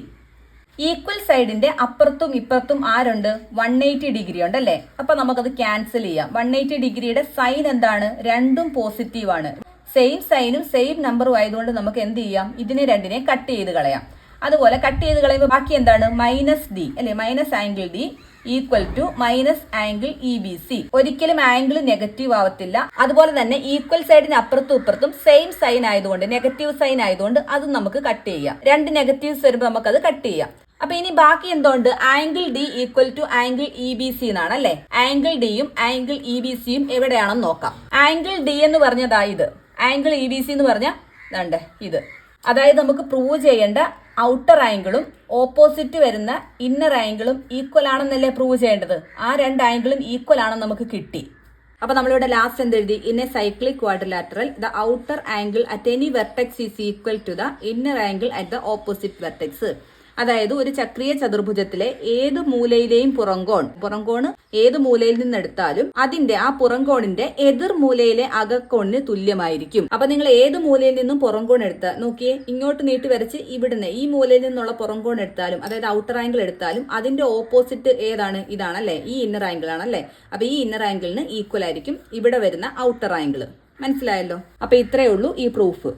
equal സൈഡിന്റെ അപ്പുറത്തും ഇപ്പുറത്തും ആരുണ്ട്? വൺ എയ്റ്റി ഡിഗ്രി ഉണ്ട് അല്ലേ? അപ്പൊ നമുക്കത് ക്യാൻസൽ ചെയ്യാം. വൺ എയ്റ്റി ഡിഗ്രിയുടെ സൈൻ എന്താണ്? രണ്ടും പോസിറ്റീവ് ആണ്. സെയിം സൈനും സെയിം നമ്പറും ആയതുകൊണ്ട് നമുക്ക് എന്ത് ചെയ്യാം? ഇതിനെ രണ്ടിനെ കട്ട് ചെയ്ത് കളയാം. അതുപോലെ കട്ട് ചെയ്ത് കളയുമ്പോൾ ബാക്കി എന്താണ്? മൈനസ് ഡി അല്ലെ? Minus angle D equal to minus angle E B C ഒരിക്കലും ആംഗിൾ നെഗറ്റീവ് ആവത്തില്ല. അതുപോലെ തന്നെ ഈക്വൽ സൈഡിന് അപ്പുറത്തും ഇപ്പുറത്തും സെയിം സൈൻ ആയതുകൊണ്ട് നെഗറ്റീവ് സൈൻ ആയതുകൊണ്ട് അത് നമുക്ക് കട്ട് ചെയ്യാം. രണ്ട് നെഗറ്റീവ്സ് വരുമ്പോൾ അത് കട്ട് ചെയ്യാം. അപ്പൊ ഇനി ബാക്കി എന്തുകൊണ്ട് angle D equal to angle E B C എന്നാണ് അല്ലെ ആംഗിൾ ഡിയും ആംഗിൾ ഇ ബി സിയും എവിടെയാണെന്ന് നോക്കാം. ആംഗിൾ ഡി എന്ന് പറഞ്ഞതാ ഇത്. ആംഗിൾ ഇ ബി സി എന്ന് പറഞ്ഞ ഇതാണ്ട് ഇത്. അതായത് നമുക്ക് പ്രൂവ് ചെയ്യേണ്ട ഔട്ടർ ആംഗിളും ഓപ്പോസിറ്റ് വരുന്ന ഇന്നർ ആംഗിളും ഈക്വൽ ആണെന്നല്ലേ പ്രൂവ് ചെയ്യേണ്ടത്? ആ രണ്ട് ആംഗിളും ഈക്വൽ ആണെന്ന് നമുക്ക് കിട്ടി. അപ്പൊ നമ്മളിവിടെ ലാസ്റ്റ് എന്ത് എഴുതി? In a cyclic quadrilateral the outer angle at any vertex is equal to the inner angle at the opposite vertex അതായത് ഒരു ചക്രീയ ചതുർഭുജത്തിലെ ഏത് മൂലയിലെയും പുറംകോൺ. പുറംകോണ് ഏത് മൂലയിൽ നിന്നെടുത്താലും അതിന്റെ ആ പുറംകോണിന്റെ എതിർ മൂലയിലെ അകക്കോണിന് തുല്യമായിരിക്കും. അപ്പൊ നിങ്ങൾ ഏത് മൂലയിൽ നിന്നും പുറംകോൺ എടുത്താൽ നോക്കിയേ ഇങ്ങോട്ട് നീട്ടി വരച്ച് ഇവിടുന്ന് ഈ മൂലയിൽ നിന്നുള്ള പുറംകോൺ എടുത്താലും അതായത് ഔട്ടർ ആംഗിൾ എടുത്താലും അതിന്റെ ഓപ്പോസിറ്റ് ഏതാണ്? ഇതാണല്ലേ ഈ ഇന്നർ ആംഗിൾ ആണല്ലേ. അപ്പൊ ഈ ഇന്നർ ആംഗിളിന് ഈക്വൽ ആയിരിക്കും ഇവിടെ വരുന്ന ഔട്ടർ ആംഗിൾ മനസ്സിലായല്ലോ? അപ്പൊ ഇത്രയേ ഉള്ളൂ ഈ പ്രൂഫ്.